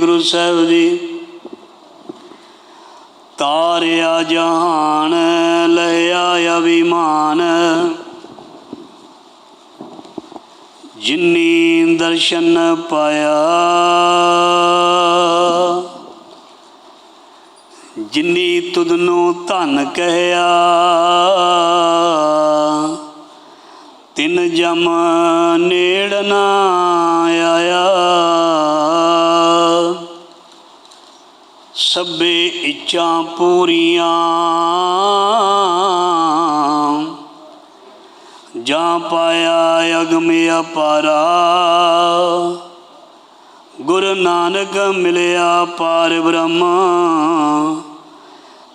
ਗੁਰੂ ਸਾਹਿਬ ਜੀ। ਤਾਰਿਆ ਜਹਾਨ ਲਿਆ ਅਭਿਮਾਨ। ਜਿਨੀ ਦਰਸ਼ਨ ਪਾਇਆ। ਜਿਨੀ ਤੁਧ ਨੂੰ ਧਨ ਕਹਿਆ। ਤਿੰਨ ਜਮ ਨੇੜ ਨਾ ਆਇਆ। ਸਭੇ ਇੱਛਾ ਪੂਰੀਆਂ। ਜਾਂ ਪਾਇਆ ਅਗਮ ਅਪਾਰਾ। ਗੁਰੂ ਨਾਨਕ ਮਿਲਿਆ ਪਾਰ ਬ੍ਰਹਮ।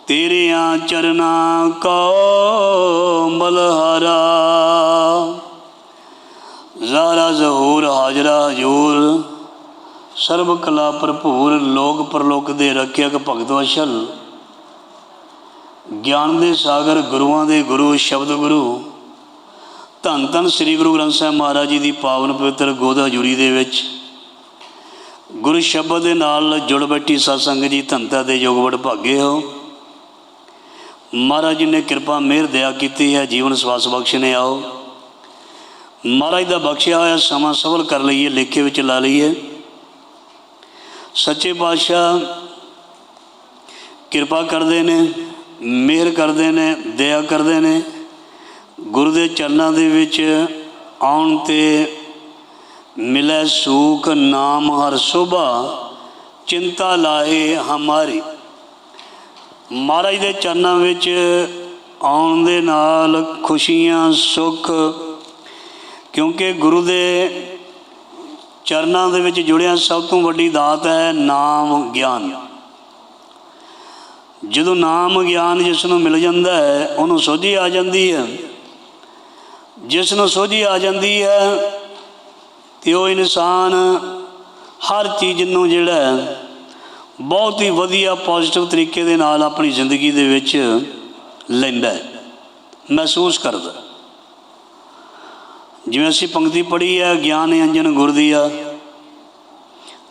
ਤੇਰਿਆਂ ਚਰਨਾਂ ਕੋ ਮਲਹਰਾ ਜ਼ਾਰਾ ਜ਼ਹੂਰ ਹਾਜ਼ਰਾ ਹਜੂਰ। ਸਰਬ ਕਲਾ ਭਰਪੂਰ, ਲੋਕ ਪਰਲੋਕ ਦੇ ਰੱਖਿਅਕ ਭਗਤ ਵਸ਼ਲ। ਗਿਆਨ ਦੇ ਸਾਗਰ, ਗੁਰੂਆਂ ਦੇ ਗੁਰੂ, ਸ਼ਬਦ ਗੁਰੂ। ਧੰਨ ਧੰਨ ਸ੍ਰੀ ਗੁਰੂ ਗ੍ਰੰਥ ਸਾਹਿਬ ਮਹਾਰਾਜ ਜੀ ਦੀ ਪਾਵਨ ਪਵਿੱਤਰ ਗੋਦ ਹਜੂਰੀ ਦੇ ਵਿੱਚ। ਗੁਰੂ ਸ਼ਬਦ ਦੇ ਨਾਲ ਜੁੜ ਬੈਠੀ ਸਤਸੰਗ ਜੀ ਧੰਤਾ ਦੇ ਯੋਗ ਵਡ ਭਾਗੇ ਹੋ। ਮਹਾਰਾਜ ਜੀ ਨੇ ਕਿਰਪਾ, ਮਿਹਰ, ਦਇਆ ਕੀਤੀ ਹੈ, ਜੀਵਨ ਸਵਾਸ ਬਖਸ਼ ਨੇ ਆਓ। ਮਹਾਰਾਜ ਦਾ ਬਖਸ਼ਿਆ ਹੋਇਆ ਸਮਾਂ ਸਫਲ ਕਰ ਲਈਏ, ਲੇਖੇ ਵਿੱਚ ਲਾ ਲਈਏ। ਸੱਚੇ ਪਾਤਸ਼ਾਹ ਕਿਰਪਾ ਕਰਦੇ ਨੇ, ਮਿਹਰ ਕਰਦੇ ਨੇ, ਦਇਆ ਕਰਦੇ ਨੇ। ਗੁਰੂ ਦੇ ਚਰਨਾਂ ਦੇ ਵਿੱਚ ਆਉਣ ਤੇ ਮਿਲੇ ਸੂਖ ਨਾਮ ਹਰ ਸੁਭਾ, ਚਿੰਤਾ ਲਾਏ ਹਮਾਰੀ। ਮਹਾਰਾਜ ਦੇ ਚਰਨਾਂ ਵਿੱਚ ਆਉਣ ਦੇ ਨਾਲ ਖੁਸ਼ੀਆਂ, ਸੁੱਖ, ਕਿਉਂਕਿ ਗੁਰੂ ਦੇ ਚਰਨਾਂ ਦੇ ਵਿੱਚ ਜੁੜਿਆ ਸਭ ਤੋਂ ਵੱਡੀ ਦਾਤ ਹੈ ਨਾਮ ਗਿਆਨ। ਜਦੋਂ ਨਾਮ ਗਿਆਨ ਜਿਸ ਨੂੰ ਮਿਲ ਜਾਂਦਾ ਹੈ, ਉਹਨੂੰ ਸੋਝੀ ਆ ਜਾਂਦੀ ਹੈ। ਜਿਸ ਨੂੰ ਸੋਝੀ ਆ ਜਾਂਦੀ ਹੈ, ਤੇ ਉਹ ਇਨਸਾਨ ਹਰ ਚੀਜ਼ ਨੂੰ ਜਿਹੜਾ ਬਹੁਤ ਹੀ ਵਧੀਆ ਪੋਜ਼ਿਟਿਵ ਤਰੀਕੇ ਦੇ ਨਾਲ ਆਪਣੀ ਜ਼ਿੰਦਗੀ ਦੇ ਵਿੱਚ ਲੈਂਦਾ ਮਹਿਸੂਸ ਕਰਦਾ ਜਿਵੇਂ ਅਸੀਂ ਪੰਕਤੀ ਪੜ੍ਹੀ ਹੈ ਗਿਆਨ ਅੰਜਨ ਗੁਰ ਦੀਆ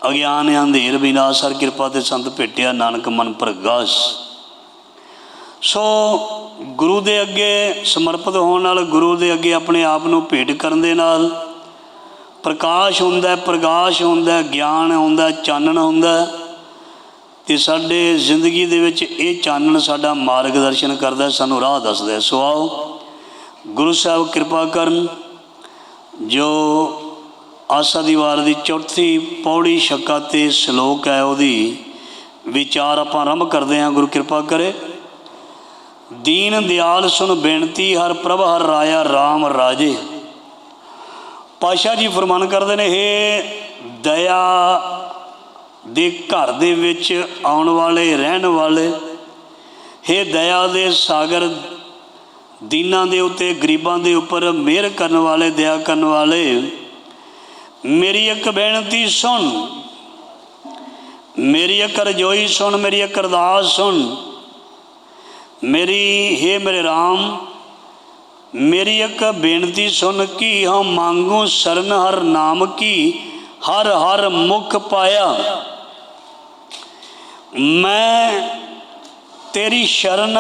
ਅਗਿਆਨ ਅੰਧੇਰ ਵਿਨਾਸ਼ ਹਰ ਕਿਰਪਾ ਤੇ ਸੰਤ ਭੇਟਿਆ ਨਾਨਕ ਮਨ ਪ੍ਰਗਾਸ। ਸੋ ਗੁਰੂ ਦੇ ਅੱਗੇ ਸਮਰਪਿਤ ਹੋਣ ਨਾਲ ਗੁਰੂ ਦੇ ਅੱਗੇ ਆਪਣੇ ਆਪ ਨੂੰ ਭੇਟ ਕਰਨ ਦੇ ਨਾਲ ਪ੍ਰਕਾਸ਼ ਹੁੰਦਾ ਹੈ, ਪ੍ਰਕਾਸ਼ ਹੁੰਦਾ ਗਿਆਨ ਹੁੰਦਾ ਚਾਨਣ ਹੁੰਦਾ ਹੈ। ਤੇ ਸਾਡੇ ਜ਼ਿੰਦਗੀ ਦੇ ਵਿੱਚ ਇਹ ਚਾਨਣ ਸਾਡਾ ਮਾਰਗਦਰਸ਼ਨ ਕਰਦਾ ਸਾਨੂੰ ਰਾਹ ਦੱਸਦਾ ਹੈ। ਸੋ ਆਓ ਗੁਰੂ ਸਾਹਿਬ ਕਿਰਪਾ ਕਰਨ ਜੋ ਆਸਾ ਦੀਵਾਰ ਦੀ ਚੌਥੀ ਪੌੜੀ ਸ਼ੱਕਾ ਤੇ ਸ਼ਲੋਕ ਹੈ, ਉਹਦੀ ਵਿਚਾਰ ਆਪਾਂ ਆਰੰਭ ਕਰਦੇ ਹਾਂ, ਗੁਰੂ ਕਿਰਪਾ ਕਰੇ। ਦੀਨ ਦਿਆਲ ਸੁਣ ਬੇਨਤੀ, ਹਰ ਪ੍ਰਭ ਹਰ ਰਾਇਆ RAM ਰਾਜੇ। ਪਾਸ਼ਾ ਜੀ ਫਰਮਾਨ ਕਰਦੇ ਨੇ, ਹੇ ਦਇਆ ਦੇ ਘਰ ਦੇ ਵਿੱਚ ਆਉਣ ਵਾਲੇ, ਰਹਿਣ ਵਾਲੇ, ਹੇ ਦਇਆ ਦੇ ਸਾਗਰ ਦੀਨਾਂ ਦੇ ਉੱਤੇ, ਗਰੀਬਾਂ ਦੇ ਉੱਪਰ ਮਿਹਰ ਕਰਨ ਵਾਲੇ, ਦਇਆ ਕਰਨ ਵਾਲੇ, ਮੇਰੀ ਇੱਕ ਬੇਨਤੀ ਸੁਣ। ਮੇਰੀ ਇੱਕ ਰਜੋਈ ਸੁਣ, ਮੇਰੀ ਇੱਕ ਅਰਦਾਸ ਸੁਣ। ਮੇਰੀ, ਹੇ ਮੇਰੇ RAM ਮੇਰੀ ਇੱਕ ਬੇਨਤੀ ਸੁਣ ਕੀ ਹਮ ਮੰਗੂ ਸਰਨ ਹਰ ਨਾਮ ਕੀ, ਹਰ ਹਰ ਮੁਖ ਪਾਇਆ। ਮੈਂ ਤੇਰੀ ਸ਼ਰਨ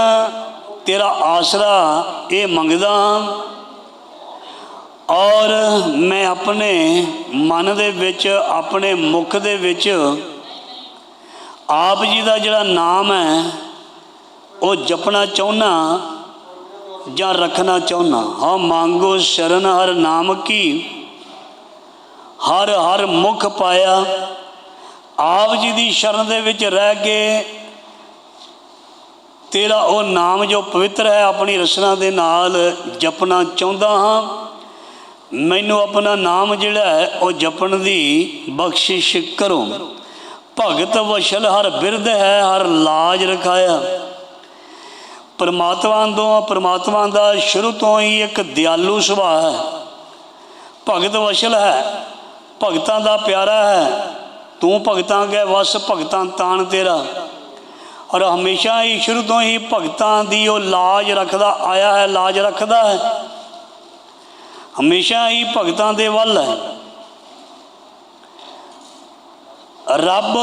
ਤੇਰਾ ਆਸਰਾ ਇਹ ਮੰਗਦਾ ਹਾਂ ਔਰ ਮੈਂ ਆਪਣੇ ਮਨ ਦੇ ਵਿੱਚ, ਆਪਣੇ ਮੁਖ ਦੇ ਵਿੱਚ ਆਪ ਜੀ ਦਾ ਜਿਹੜਾ ਨਾਮ ਹੈ, ਉਹ ਜਪਣਾ ਚਾਹੁੰਨਾ ਜਾਂ ਰੱਖਣਾ ਚਾਹੁੰਨਾ? ਹਾਂ, ਮੰਗੋ ਸ਼ਰਨ ਹਰ ਨਾਮ ਕੀ, ਹਰ ਹਰ ਮੁਖ ਪਾਇਆ, ਆਪ ਜੀ ਦੀ ਸ਼ਰਨ ਦੇ ਵਿੱਚ ਰਹਿ ਕੇ ਤੇਰਾ ਉਹ ਨਾਮ ਜੋ ਪਵਿੱਤਰ ਹੈ, ਆਪਣੀ ਰਸਨਾ ਦੇ ਨਾਲ ਜਪਣਾ ਚਾਹੁੰਦਾ ਹਾਂ। ਮੈਨੂੰ ਆਪਣਾ ਨਾਮ ਜਿਹੜਾ ਹੈ, ਉਹ ਜਪਣ ਦੀ ਬਖਸ਼ਿਸ਼ ਕਰੋ। ਭਗਤ ਵਸ਼ਲ ਹਰ ਬਿਰਧ ਹੈ, ਹਰ ਲਾਜ ਰਖਾਇਆ। ਪਰਮਾਤਮਾ ਤੋਂ ਪਰਮਾਤਮਾ ਦਾ ਸ਼ੁਰੂ ਤੋਂ ਹੀ ਇੱਕ ਦਿਆਲੂ ਸੁਭਾਅ ਹੈ। ਭਗਤ ਵਸ਼ਲ ਹੈ, ਭਗਤਾਂ ਦਾ ਪਿਆਰਾ ਹੈ। ਤੂੰ ਭਗਤਾਂ ਕੇ ਵਸ, ਭਗਤਾਂ ਤਾਣ ਤੇਰਾ। ਔਰ ਹਮੇਸ਼ਾ ਹੀ ਸ਼ੁਰੂ ਤੋਂ ਹੀ ਭਗਤਾਂ ਦੀ ਉਹ ਲਾਜ ਰੱਖਦਾ, ਆਇਆ ਹੈ, ਲਾਜ ਰੱਖਦਾ ਹੈ। ਹਮੇਸ਼ਾ ਹੀ ਭਗਤਾਂ ਦੇ ਵੱਲ ਹੈ। ਰੱਬ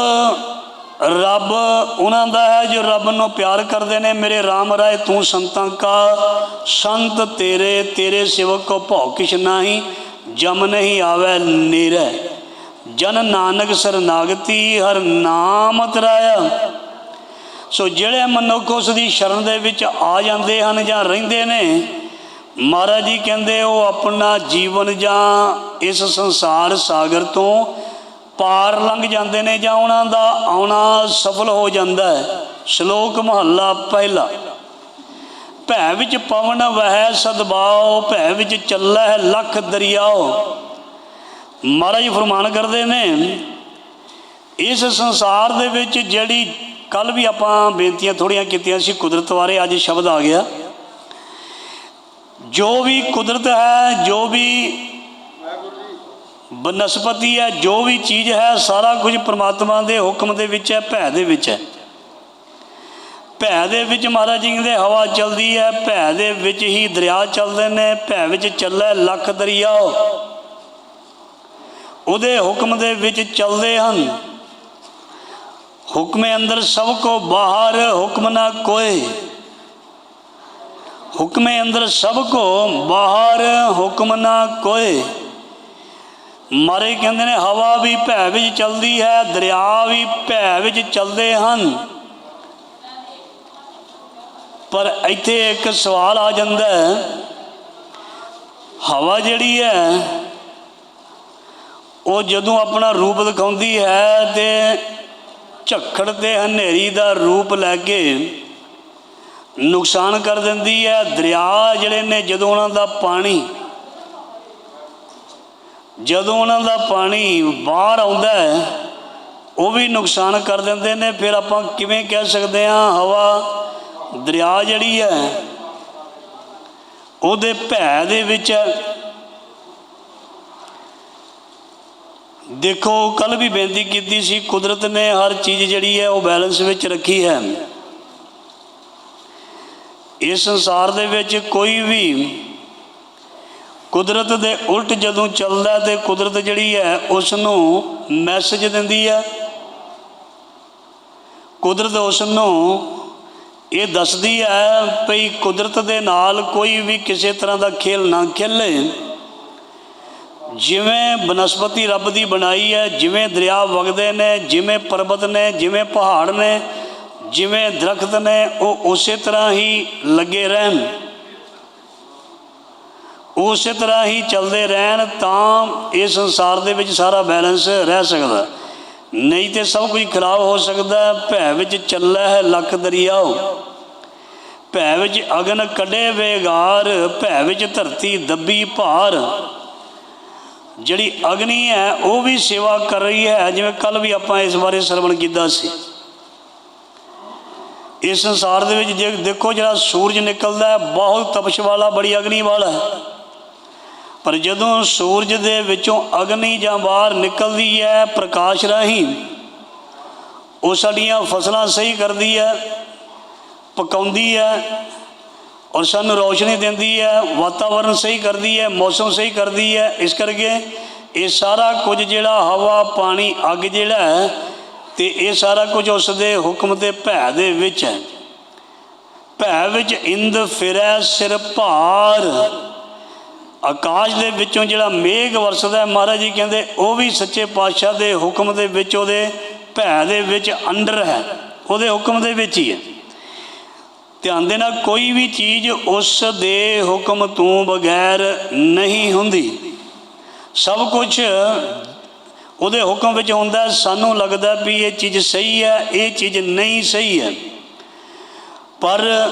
ਰੱਬ ਉਹਨਾਂ ਦਾ ਹੈ ਜੋ ਰੱਬ ਨੂੰ ਪਿਆਰ ਕਰਦੇ ਨੇ, ਮੇਰੇ RAM ਰਾਏ, ਤੂੰ ਸੰਤਾਂ ਕਾ, ਸੰਤ ਤੇਰੇ ਤੇਰੇ ਸਿਵਕ ਕੋ ਭਉ ਕਿਛ ਨਾਹੀ, ਜਮ ਨਹੀਂ ਆਵੇ ਨੀਰੈ। ਜਨ ਨਾਨਕ ਸਰਨਾਗਤੀ ਹਰ ਨਾਮ ਤਰਾਇਆ। ਸੋ ਜਿਹੜੇ ਮਨੁੱਖ ਉਸ ਦੀ ਸ਼ਰਨ ਦੇ ਵਿੱਚ ਆ ਜਾਂਦੇ ਹਨ ਜਾਂ ਰਹਿੰਦੇ ਨੇ, ਮਹਾਰਾਜ ਜੀ ਕਹਿੰਦੇ ਉਹ ਆਪਣਾ ਜੀਵਨ ਜਾਂ ਇਸ ਸੰਸਾਰ ਸਾਗਰ ਤੋਂ ਪਾਰ ਲੰਘ ਜਾਂਦੇ ਨੇ ਜਾਂ ਉਹਨਾਂ ਦਾ ਆਉਣਾ ਸਫਲ ਹੋ ਜਾਂਦਾ ਹੈ। ਸ਼ਲੋਕ ਮਹੱਲਾ ਪਹਿਲਾ। ਭੈ ਵਿੱਚ ਪਵਨ ਵਹਿ ਸਦਬਾਓ ਭੈ ਵਿੱਚ ਚੱਲੈ ਹੈ ਲੱਖ ਦਰਿਆਓ। ਮਹਾਰਾਜ ਫਰਮਾਨ ਕਰਦੇ ਨੇ, ਇਸ ਸੰਸਾਰ ਦੇ ਵਿੱਚ ਜਿਹੜੀ ਕੱਲ ਵੀ ਆਪਾਂ ਬੇਨਤੀਆਂ ਥੋੜੀਆਂ ਕੀਤੀਆਂ ਸੀ, ਕੁਦਰਤ ਬਾਰੇ ਅੱਜ ਸ਼ਬਦ ਆ ਗਿਆ। ਜੋ ਵੀ ਕੁਦਰਤ ਹੈ, ਜੋ ਵੀ ਬਨਸਪਤੀ ਹੈ, ਜੋ ਵੀ ਚੀਜ਼ ਹੈ, ਸਾਰਾ ਕੁਝ ਪ੍ਰਮਾਤਮਾ ਦੇ ਹੁਕਮ ਦੇ ਵਿੱਚ ਹੈ, ਭੈ ਦੇ ਵਿੱਚ ਹੈ। ਭੈ ਦੇ ਵਿੱਚ ਮਹਾਰਾਜ ਜੀ ਕਹਿੰਦੇ, ਹਵਾ ਚੱਲਦੀ ਹੈ, ਭੈ ਦੇ ਵਿੱਚ ਹੀ ਦਰਿਆ ਚੱਲਦੇ ਨੇ, ਭੈ ਵਿੱਚ ਚੱਲੇ ਲੱਖ ਦਰਿਆ। ਉਹਦੇ ਹੁਕਮ ਦੇ ਵਿੱਚ ਚੱਲਦੇ ਹਨ। ਹੁਕਮੇ ਅੰਦਰ ਸਭ ਕੋ ਬਾਹਰ ਹੁਕਮ ਨਾ ਕੋਏ। ਹੁਕਮੇ ਅੰਦਰ ਸਭ ਕੋ ਬਾਹਰ ਹੁਕਮ ਨਾ ਕੋਏ। ਮਾਰੇ ਕਹਿੰਦੇ ਨੇ, ਹਵਾ ਵੀ ਭੈ ਵਿੱਚ ਚੱਲਦੀ ਹੈ, ਦਰਿਆ ਵੀ ਭੈ ਵਿੱਚ ਚੱਲਦੇ ਹਨ। ਪਰ ਇੱਥੇ ਇੱਕ ਸਵਾਲ ਆ ਜਾਂਦਾ ਹੈ, ਹਵਾ ਜਿਹੜੀ ਹੈ, ਉਹ ਜਦੋਂ ਆਪਣਾ ਰੂਪ ਦਿਖਾਉਂਦੀ ਹੈ ਤੇ ਝੱਖੜ ਤੇ ਹਨੇਰੀ ਦਾ ਰੂਪ ਲੈ ਕੇ ਨੁਕਸਾਨ ਕਰ ਦਿੰਦੀ ਹੈ। ਦਰਿਆ ਜਿਹੜੇ ਨੇ, ਜਦੋਂ ਉਹਨਾਂ ਦਾ ਪਾਣੀ, ਜਦੋਂ ਉਹਨਾਂ ਦਾ ਪਾਣੀ ਬਾਹਰ ਆਉਂਦਾ ਹੈ, ਉਹ ਵੀ ਨੁਕਸਾਨ ਕਰ ਦਿੰਦੇ ਨੇ। ਫਿਰ ਆਪਾਂ ਕਿਵੇਂ ਕਹਿ ਸਕਦੇ ਹਾਂ, ਹਵਾ, ਦਰਿਆ ਜਿਹੜੀ ਹੈ, ਉਹਦੇ ਭੈ ਦੇ ਵਿੱਚ ਦੇਖੋ ਕੱਲ ਵੀ ਬੇਨਤੀ ਕੀਤੀ ਸੀ, ਕੁਦਰਤ ਨੇ ਹਰ ਚੀਜ਼ ਜਿਹੜੀ ਹੈ ਉਹ ਬੈਲੈਂਸ ਵਿੱਚ ਰੱਖੀ ਹੈ। ਇਸ ਸੰਸਾਰ ਦੇ ਵਿੱਚ ਕੋਈ ਵੀ ਕੁਦਰਤ ਦੇ ਉਲਟ ਜਦੋਂ ਚੱਲਦਾ ਤੇ ਕੁਦਰਤ ਜਿਹੜੀ ਹੈ ਉਸ ਨੂੰ ਮੈਸੇਜ ਦਿੰਦੀ ਹੈ। ਕੁਦਰਤ ਉਸ ਨੂੰ ਇਹ ਦੱਸਦੀ ਹੈ ਭਈ ਕੁਦਰਤ ਦੇ ਨਾਲ ਕੋਈ ਵੀ ਕਿਸੇ ਤਰ੍ਹਾਂ ਦਾ ਖੇਲ ਨਾ ਖੇਲੇ। ਜਿਵੇਂ ਬਨਸਪਤੀ ਰੱਬ ਦੀ ਬਣਾਈ ਹੈ, ਜਿਵੇਂ ਦਰਿਆ ਵਗਦੇ ਨੇ, ਜਿਵੇਂ ਪਰਬਤ ਨੇ, ਜਿਵੇਂ ਪਹਾੜ ਨੇ, ਜਿਵੇਂ ਦਰਖਤ ਨੇ, ਉਹ ਉਸੇ ਤਰ੍ਹਾਂ ਹੀ ਲੱਗੇ ਰਹਿਣ। ਉਸੇ ਤਰ੍ਹਾਂ ਹੀ ਚੱਲਦੇ ਰਹਿਣ ਤਾਂ ਇਹ ਸੰਸਾਰ ਦੇ ਵਿੱਚ ਸਾਰਾ ਬੈਲੈਂਸ ਰਹਿ ਸਕਦਾ। ਨਹੀਂ ਤੇ ਸਭ ਕੁਝ ਖਰਾਬ ਹੋ ਸਕਦਾ, ਭੈ ਵਿੱਚ ਚੱਲਾ ਹੈ ਲੱਖ ਦਰਿਆਓ। ਭੈ ਵਿੱਚ ਅਗਨ ਕੱਢੇ ਵੇਗਾਰ, ਭੈ ਵਿੱਚ ਧਰਤੀ ਦੱਬੀ ਭਾਰ। ਜਿਹੜੀ ਅਗਨੀ ਹੈ, ਉਹ ਵੀ ਸੇਵਾ ਕਰ ਰਹੀ ਹੈ, ਜਿਵੇਂ ਕੱਲ ਵੀ ਆਪਾਂ ਇਸ ਬਾਰੇ ਸਰਵਣ ਕੀਤਾ ਸੀ। ਇਸ ਸੰਸਾਰ ਦੇ ਵਿੱਚ ਜੇ ਦੇਖੋ, ਜਿਹੜਾ ਸੂਰਜ ਨਿਕਲਦਾ ਹੈ, ਬਹੁਤ ਤਪਸ਼ ਵਾਲਾ, ਬੜੀ ਅਗਨੀ ਵਾਲਾ ਹੈ। ਪਰ ਜਦੋਂ ਸੂਰਜ ਦੇ ਵਿੱਚੋਂ ਅਗਨੀ ਜਾਂ ਬਾਹਰ ਨਿਕਲਦੀ ਹੈ, ਪ੍ਰਕਾਸ਼ ਰਾਹੀਂ, ਉਹ ਸਾਡੀਆਂ ਫਸਲਾਂ ਸਹੀ ਕਰਦੀ ਹੈ, ਪਕਾਉਂਦੀ ਹੈ ਔਰ ਸਾਨੂੰ ਰੋਸ਼ਨੀ ਦਿੰਦੀ ਹੈ, ਵਾਤਾਵਰਨ ਸਹੀ ਕਰਦੀ ਹੈ, ਮੌਸਮ ਸਹੀ ਕਰਦੀ ਹੈ। ਇਸ ਕਰਕੇ ਇਹ ਸਾਰਾ ਕੁਝ ਜਿਹੜਾ ਹਵਾ, ਪਾਣੀ, ਅੱਗ ਜਿਹੜਾ ਹੈ, ਤੇ ਇਹ ਸਾਰਾ ਕੁਝ ਉਸ ਦੇ ਹੁਕਮ ਤੇ ਭੈ ਦੇ ਵਿੱਚ ਹੈ। ਭੈ ਵਿੱਚ ਇੰਦ ਫਿਰੈ ਸਿਰ ਭਾਰ। ਆਕਾਸ਼ ਦੇ ਵਿੱਚੋਂ ਜਿਹੜਾ ਮੇਘ ਵਰਸਦਾ ਮਹਾਰਾਜ ਜੀ ਕਹਿੰਦੇ, ਉਹ ਵੀ ਸੱਚੇ ਪਾਤਸ਼ਾਹ ਦੇ ਹੁਕਮ ਦੇ ਵਿੱਚ, ਉਹਦੇ ਭੈ ਦੇ ਵਿੱਚ ਅੰਡਰ ਹੈ। ਉਹਦੇ ਹੁਕਮ ਦੇ ਵਿੱਚ ਹੀ ਹੈ। ਧਿਆਨ ਦੇਣਾ, ਕੋਈ ਵੀ ਚੀਜ਼ ਉਸ ਦੇ ਹੁਕਮ ਤੋਂ ਬਗੈਰ ਨਹੀਂ ਹੁੰਦੀ। ਸਭ ਕੁਝ ਉਹਦੇ ਹੁਕਮ ਵਿੱਚ ਹੁੰਦਾ ਸਾਨੂੰ ਲੱਗਦਾ ਵੀ ਇਹ ਚੀਜ਼ ਸਹੀ ਹੈ, ਇਹ ਚੀਜ਼ ਨਹੀਂ ਸਹੀ ਹੈ। ਪਰ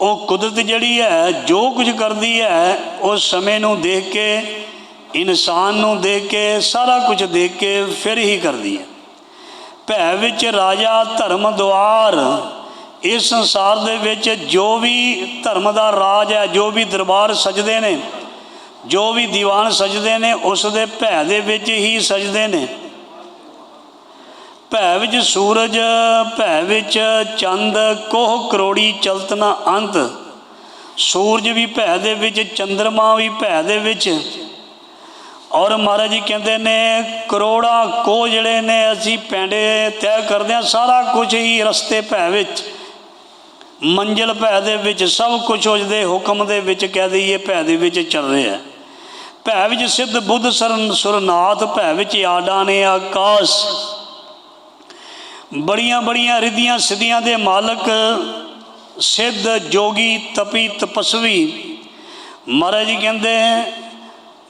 ਉਹ ਕੁਦਰਤ ਜਿਹੜੀ ਹੈ, ਜੋ ਕੁਝ ਕਰਦੀ ਹੈ, ਉਹ ਸਮੇਂ ਨੂੰ ਦੇਖ ਕੇ, ਇਨਸਾਨ ਨੂੰ ਦੇਖ ਕੇ, ਸਾਰਾ ਕੁਝ ਦੇਖ ਕੇ ਫਿਰ ਹੀ ਕਰਦੀ ਹੈ। ਭੈ ਵਿੱਚ ਰਾਜਾ ਧਰਮ ਦੁਆਰ ਇਸ ਸੰਸਾਰ ਦੇ ਵਿੱਚ ਜੋ ਵੀ ਧਰਮ ਦਾ ਰਾਜ ਹੈ, ਜੋ ਵੀ ਦਰਬਾਰ ਸਜਦੇ ਨੇ, ਜੋ ਵੀ ਦੀਵਾਨ ਸਜਦੇ ਨੇ, ਉਸ ਦੇ ਭੈ ਦੇ ਵਿੱਚ ਹੀ ਸਜਦੇ ਨੇ। ਭੈ ਵਿੱਚ ਸੂਰਜ, ਭੈ ਵਿੱਚ ਚੰਦ, ਕੋਹ ਕਰੋੜੀ ਚਲਤਨਾ ਅੰਤ। ਸੂਰਜ ਵੀ ਭੈ ਦੇ ਵਿੱਚ, ਚੰਦਰਮਾ ਵੀ ਭੈ ਦੇ ਵਿੱਚ। ਔਰ ਮਹਾਰਾਜ ਜੀ ਕਹਿੰਦੇ ਨੇ, ਕਰੋੜਾਂ ਕੋ ਜਿਹੜੇ ਨੇ, ਅਸੀਂ ਪੈਂਡੇ ਤੈਅ ਕਰਦੇ ਹਾਂ, ਸਾਰਾ ਕੁਝ ਹੀ ਰਸਤੇ ਭੈ ਵਿੱਚ। ਮੰਜ਼ਿਲ ਭੈ ਦੇ ਵਿੱਚ ਸਭ ਕੁਝ ਉਸਦੇ ਹੁਕਮ ਦੇ ਵਿੱਚ ਕਹਿ ਦਈਏ ਭੈ ਦੇ ਵਿੱਚ ਚੱਲ ਰਿਹਾ। ਹੈ ਭੈ ਵਿੱਚ ਸਿੱਧ ਬੁੱਧ ਸਰਨ ਸੁਰਨਾਥ, ਭੈ ਵਿੱਚ ਆਡਾ ਨੇ ਆਕਾਸ਼। ਬੜੀਆਂ ਬੜੀਆਂ ਰਿਧੀਆਂ ਸਿੱਧੀਆਂ ਦੇ ਮਾਲਕ, ਸਿੱਧ ਜੋਗੀ ਤਪੀ ਤਪਸਵੀ। ਮਹਾਰਾਜ ਜੀ ਕਹਿੰਦੇ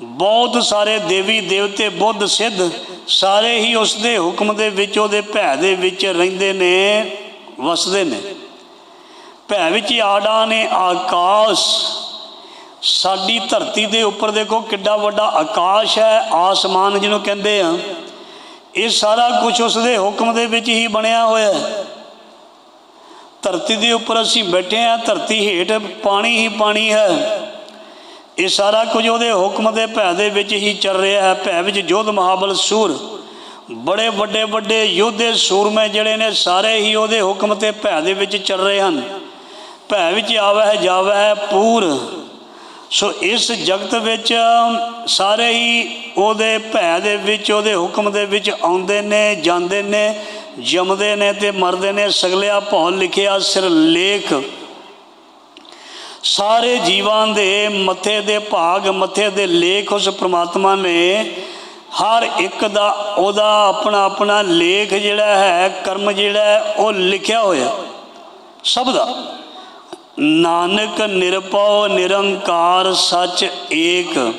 ਬਹੁਤ ਸਾਰੇ ਦੇਵੀ ਦੇਵਤੇ ਬੁੱਧ ਸਿੱਧ ਸਾਰੇ ਹੀ ਉਸ ਦੇ ਹੁਕਮ ਦੇ ਵਿੱਚ, ਉਹਦੇ ਭੈ ਦੇ ਵਿੱਚ ਰਹਿੰਦੇ ਨੇ, ਵਸਦੇ ਨੇ। ਭੈ ਵਿੱਚ ਆਡਾ ਨੇ ਆਕਾਸ਼। ਸਾਡੀ ਧਰਤੀ ਦੇ ਉੱਪਰ ਦੇਖੋ ਕਿੱਡਾ ਵੱਡਾ ਆਕਾਸ਼ ਹੈ, ਆਸਮਾਨ ਜਿਹਨੂੰ ਕਹਿੰਦੇ ਆ। ਇਹ ਸਾਰਾ ਕੁਝ ਉਸ ਦੇ ਹੁਕਮ ਦੇ ਵਿੱਚ ਹੀ ਬਣਿਆ ਹੋਇਆ ਹੈ। ਧਰਤੀ ਦੇ ਉੱਪਰ ਅਸੀਂ ਬੈਠੇ ਆ ਧਰਤੀ ਹੇਠ ਪਾਣੀ ਹੀ ਪਾਣੀ ਹੈ। ਇਹ ਸਾਰਾ ਕੁਝ ਉਹਦੇ ਹੁਕਮ ਦੇ ਭੈ ਦੇ ਵਿੱਚ ਹੀ ਚੱਲ ਰਿਹਾ ਹੈ। ਭੈ ਵਿੱਚ ਜੋਧ ਮਹਾਬਲ ਸੂਰ। ਬੜੇ ਵੱਡੇ ਵੱਡੇ ਯੋਧੇ ਸੂਰਮੇ ਜਿਹੜੇ ਨੇ, ਸਾਰੇ ਹੀ ਉਹਦੇ ਹੁਕਮ ਤੇ ਭੈ ਦੇ ਵਿੱਚ ਚੱਲ ਰਹੇ ਹਨ। ਭੈ ਵਿੱਚ ਆਵੈ ਜਾਵੈ ਪੂਰ। ਸੋ ਇਸ ਜਗਤ ਵਿੱਚ ਸਾਰੇ ਹੀ ਉਹਦੇ ਭੈ ਦੇ ਵਿੱਚ, ਉਹਦੇ ਹੁਕਮ ਦੇ ਵਿੱਚ ਆਉਂਦੇ ਨੇ, ਜਾਂਦੇ ਨੇ, ਜੰਮਦੇ ਨੇ ਤੇ ਮਰਦੇ ਨੇ। ਸਗਲਿਆ ਭੌ ਲਿਖਿਆ ਸਿਰ ਲੇਖ। ਸਾਰੇ ਜੀਵਾਂ ਦੇ ਮੱਥੇ ਦੇ ਭਾਗ, ਮੱਥੇ ਦੇ ਲੇਖ ਉਸ ਪ੍ਰਮਾਤਮਾ ਨੇ। ਹਰ ਇੱਕ ਦਾ, ਉਹਦਾ ਆਪਣਾ ਆਪਣਾ ਲੇਖ ਜਿਹੜਾ ਹੈ, ਕਰਮ ਜਿਹੜਾ ਹੈ, ਉਹ ਲਿਖਿਆ ਹੋਇਆ। ਸਭ ਦਾ। ਨਾਨਕ ਨਿਰਭਉ ਨਿਰੰਕਾਰ ਸੱਚ ਏਕ।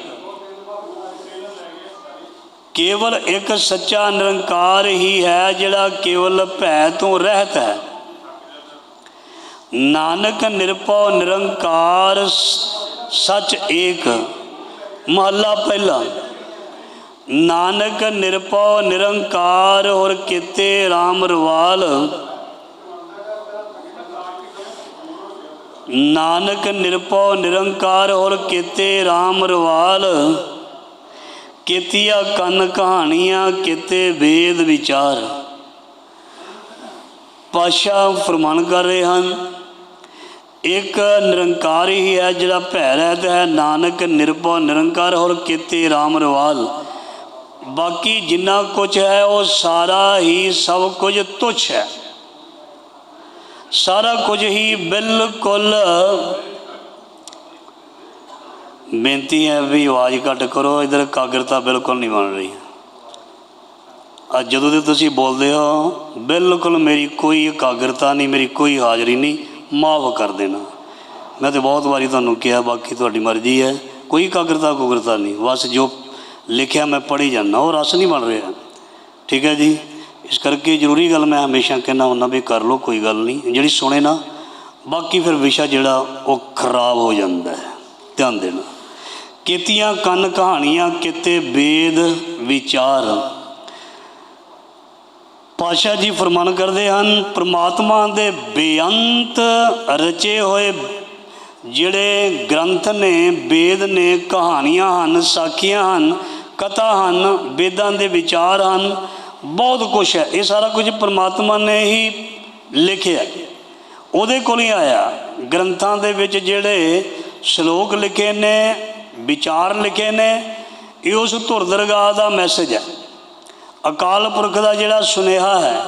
ਕੇਵਲ ਇੱਕ ਸੱਚਾ ਨਿਰੰਕਾਰ ਹੀ ਹੈ, ਜਿਹੜਾ ਕੇਵਲ ਭੈ ਤੋਂ ਰਹਿਤ ਹੈ। ਨਾਨਕ ਨਿਰਭਉ ਨਿਰੰਕਾਰ ਸ- ਸੱਚ ਏਕ। ਮਹੱਲਾ ਪਹਿਲਾ, ਨਾਨਕ ਨਿਰਭਉ ਨਿਰੰਕਾਰ ਔਰ ਕਿਤੇ RAM ਰਵਾਲ। ਨਾਨਕ ਨਿਰਭਉ ਨਿਰੰਕਾਰ ਔਰ ਕੀਤੇ RAM ਰਵਾਲ, ਕੀਤੀਆਂ ਕੰਨ ਕਹਾਣੀਆਂ, ਕੀਤੇ ਵੇਦ ਵਿਚਾਰ। ਪਾਸ਼ਾ ਫਰਮਾਨ ਕਰ ਰਹੇ ਹਨ, ਇੱਕ ਨਿਰੰਕਾਰ ਹੀ ਹੈ ਜਿਹੜਾ ਭੈ ਰਹਿਤ ਹੈ ਨਾਨਕ ਨਿਰਭਉ ਨਿਰੰਕਾਰ ਔਰ ਕੀਤੇ RAM ਰਵਾਲ। ਬਾਕੀ ਜਿੰਨਾ ਕੁਝ ਹੈ, ਉਹ ਸਾਰਾ ਹੀ ਸਭ ਕੁਝ ਤੁਛ ਹੈ। ਸਾਰਾ ਕੁਝ ਹੀ ਬਿਲਕੁਲ ਬੇਨਤੀ ਹੈ ਵੀ ਆਵਾਜ਼ ਘੱਟ ਕਰੋ, ਇਧਰ ਕਾਗਰਤਾ ਬਿਲਕੁਲ ਨਹੀਂ ਬਣ ਰਹੀ। ਅੱਜ ਜਦੋਂ ਦੇ ਤੁਸੀਂ ਬੋਲਦੇ ਹੋ, ਬਿਲਕੁਲ ਮੇਰੀ ਕੋਈ ਇਕਾਗਰਤਾ ਨਹੀਂ, ਮੇਰੀ ਕੋਈ ਹਾਜ਼ਰੀ ਨਹੀਂ, ਮਾਫ ਕਰ ਦੇਣਾ। ਮੈਂ ਤੇ ਬਹੁਤ ਵਾਰੀ ਤੁਹਾਨੂੰ ਕਿਹਾ, ਬਾਕੀ ਤੁਹਾਡੀ ਮਰਜ਼ੀ ਹੈ, ਕੋਈ ਇਕਾਗਰਤਾ ਕੁਗਰਤਾ ਨਹੀਂ। ਬਸ ਜੋ ਲਿਖਿਆ ਮੈਂ ਪੜ੍ਹੀ ਜਾਂਦਾ, ਉਹ ਰਸ ਨਹੀਂ ਬਣ ਰਿਹਾ। ਠੀਕ ਹੈ ਜੀ? ਇਸ ਕਰਕੇ ਜ਼ਰੂਰੀ ਗੱਲ ਮੈਂ ਹਮੇਸ਼ਾ ਕਹਿੰਦਾ ਹੁੰਦਾ ਵੀ ਕਰ ਲਓ, ਕੋਈ ਗੱਲ ਨਹੀਂ। ਜਿਹੜੀ ਸੁਣੇ ਨਾ, ਬਾਕੀ ਫਿਰ ਵਿਸ਼ਾ ਜਿਹੜਾ ਉਹ ਖਰਾਬ ਹੋ ਜਾਂਦਾ ਹੈ, ਧਿਆਨ ਦੇਣਾ। ਕੀਤੀਆਂ ਕੰਨ ਕਹਾਣੀਆਂ, ਕਿਤੇ ਵੇਦ ਵਿਚਾਰ। ਪਾਸ਼ਾ ਜੀ ਫਰਮਾਨ ਕਰਦੇ ਹਨ, ਪ੍ਰਮਾਤਮਾ ਦੇ ਬੇਅੰਤ ਰਚੇ ਹੋਏ ਜਿਹੜੇ ਗ੍ਰੰਥ ਨੇ, ਵੇਦ ਨੇ, ਕਹਾਣੀਆਂ ਹਨ, ਸਾਖੀਆਂ ਹਨ, ਕਥਾ ਹਨ, ਵੇਦਾਂ ਦੇ ਵਿਚਾਰ ਹਨ ਬਹੁਤ ਕੁਝ ਹੈ। ਇਹ ਸਾਰਾ ਕੁਝ ਪ੍ਰਮਾਤਮਾ ਨੇ ਹੀ ਲਿਖਿਆ। ਉਹਦੇ ਕੋਲ ਹੀ ਆਇਆ। ਗ੍ਰੰਥਾਂ ਦੇ ਵਿੱਚ ਜਿਹੜੇ ਸ਼ਲੋਕ ਲਿਖੇ ਨੇ, ਵਿਚਾਰ ਲਿਖੇ ਨੇ, ਇਹ ਉਸ ਧੁਰ ਦਰਗਾਹ ਦਾ ਮੈਸੇਜ ਹੈ। ਅਕਾਲ ਪੁਰਖ ਦਾ ਜਿਹੜਾ ਸੁਨੇਹਾ ਹੈ,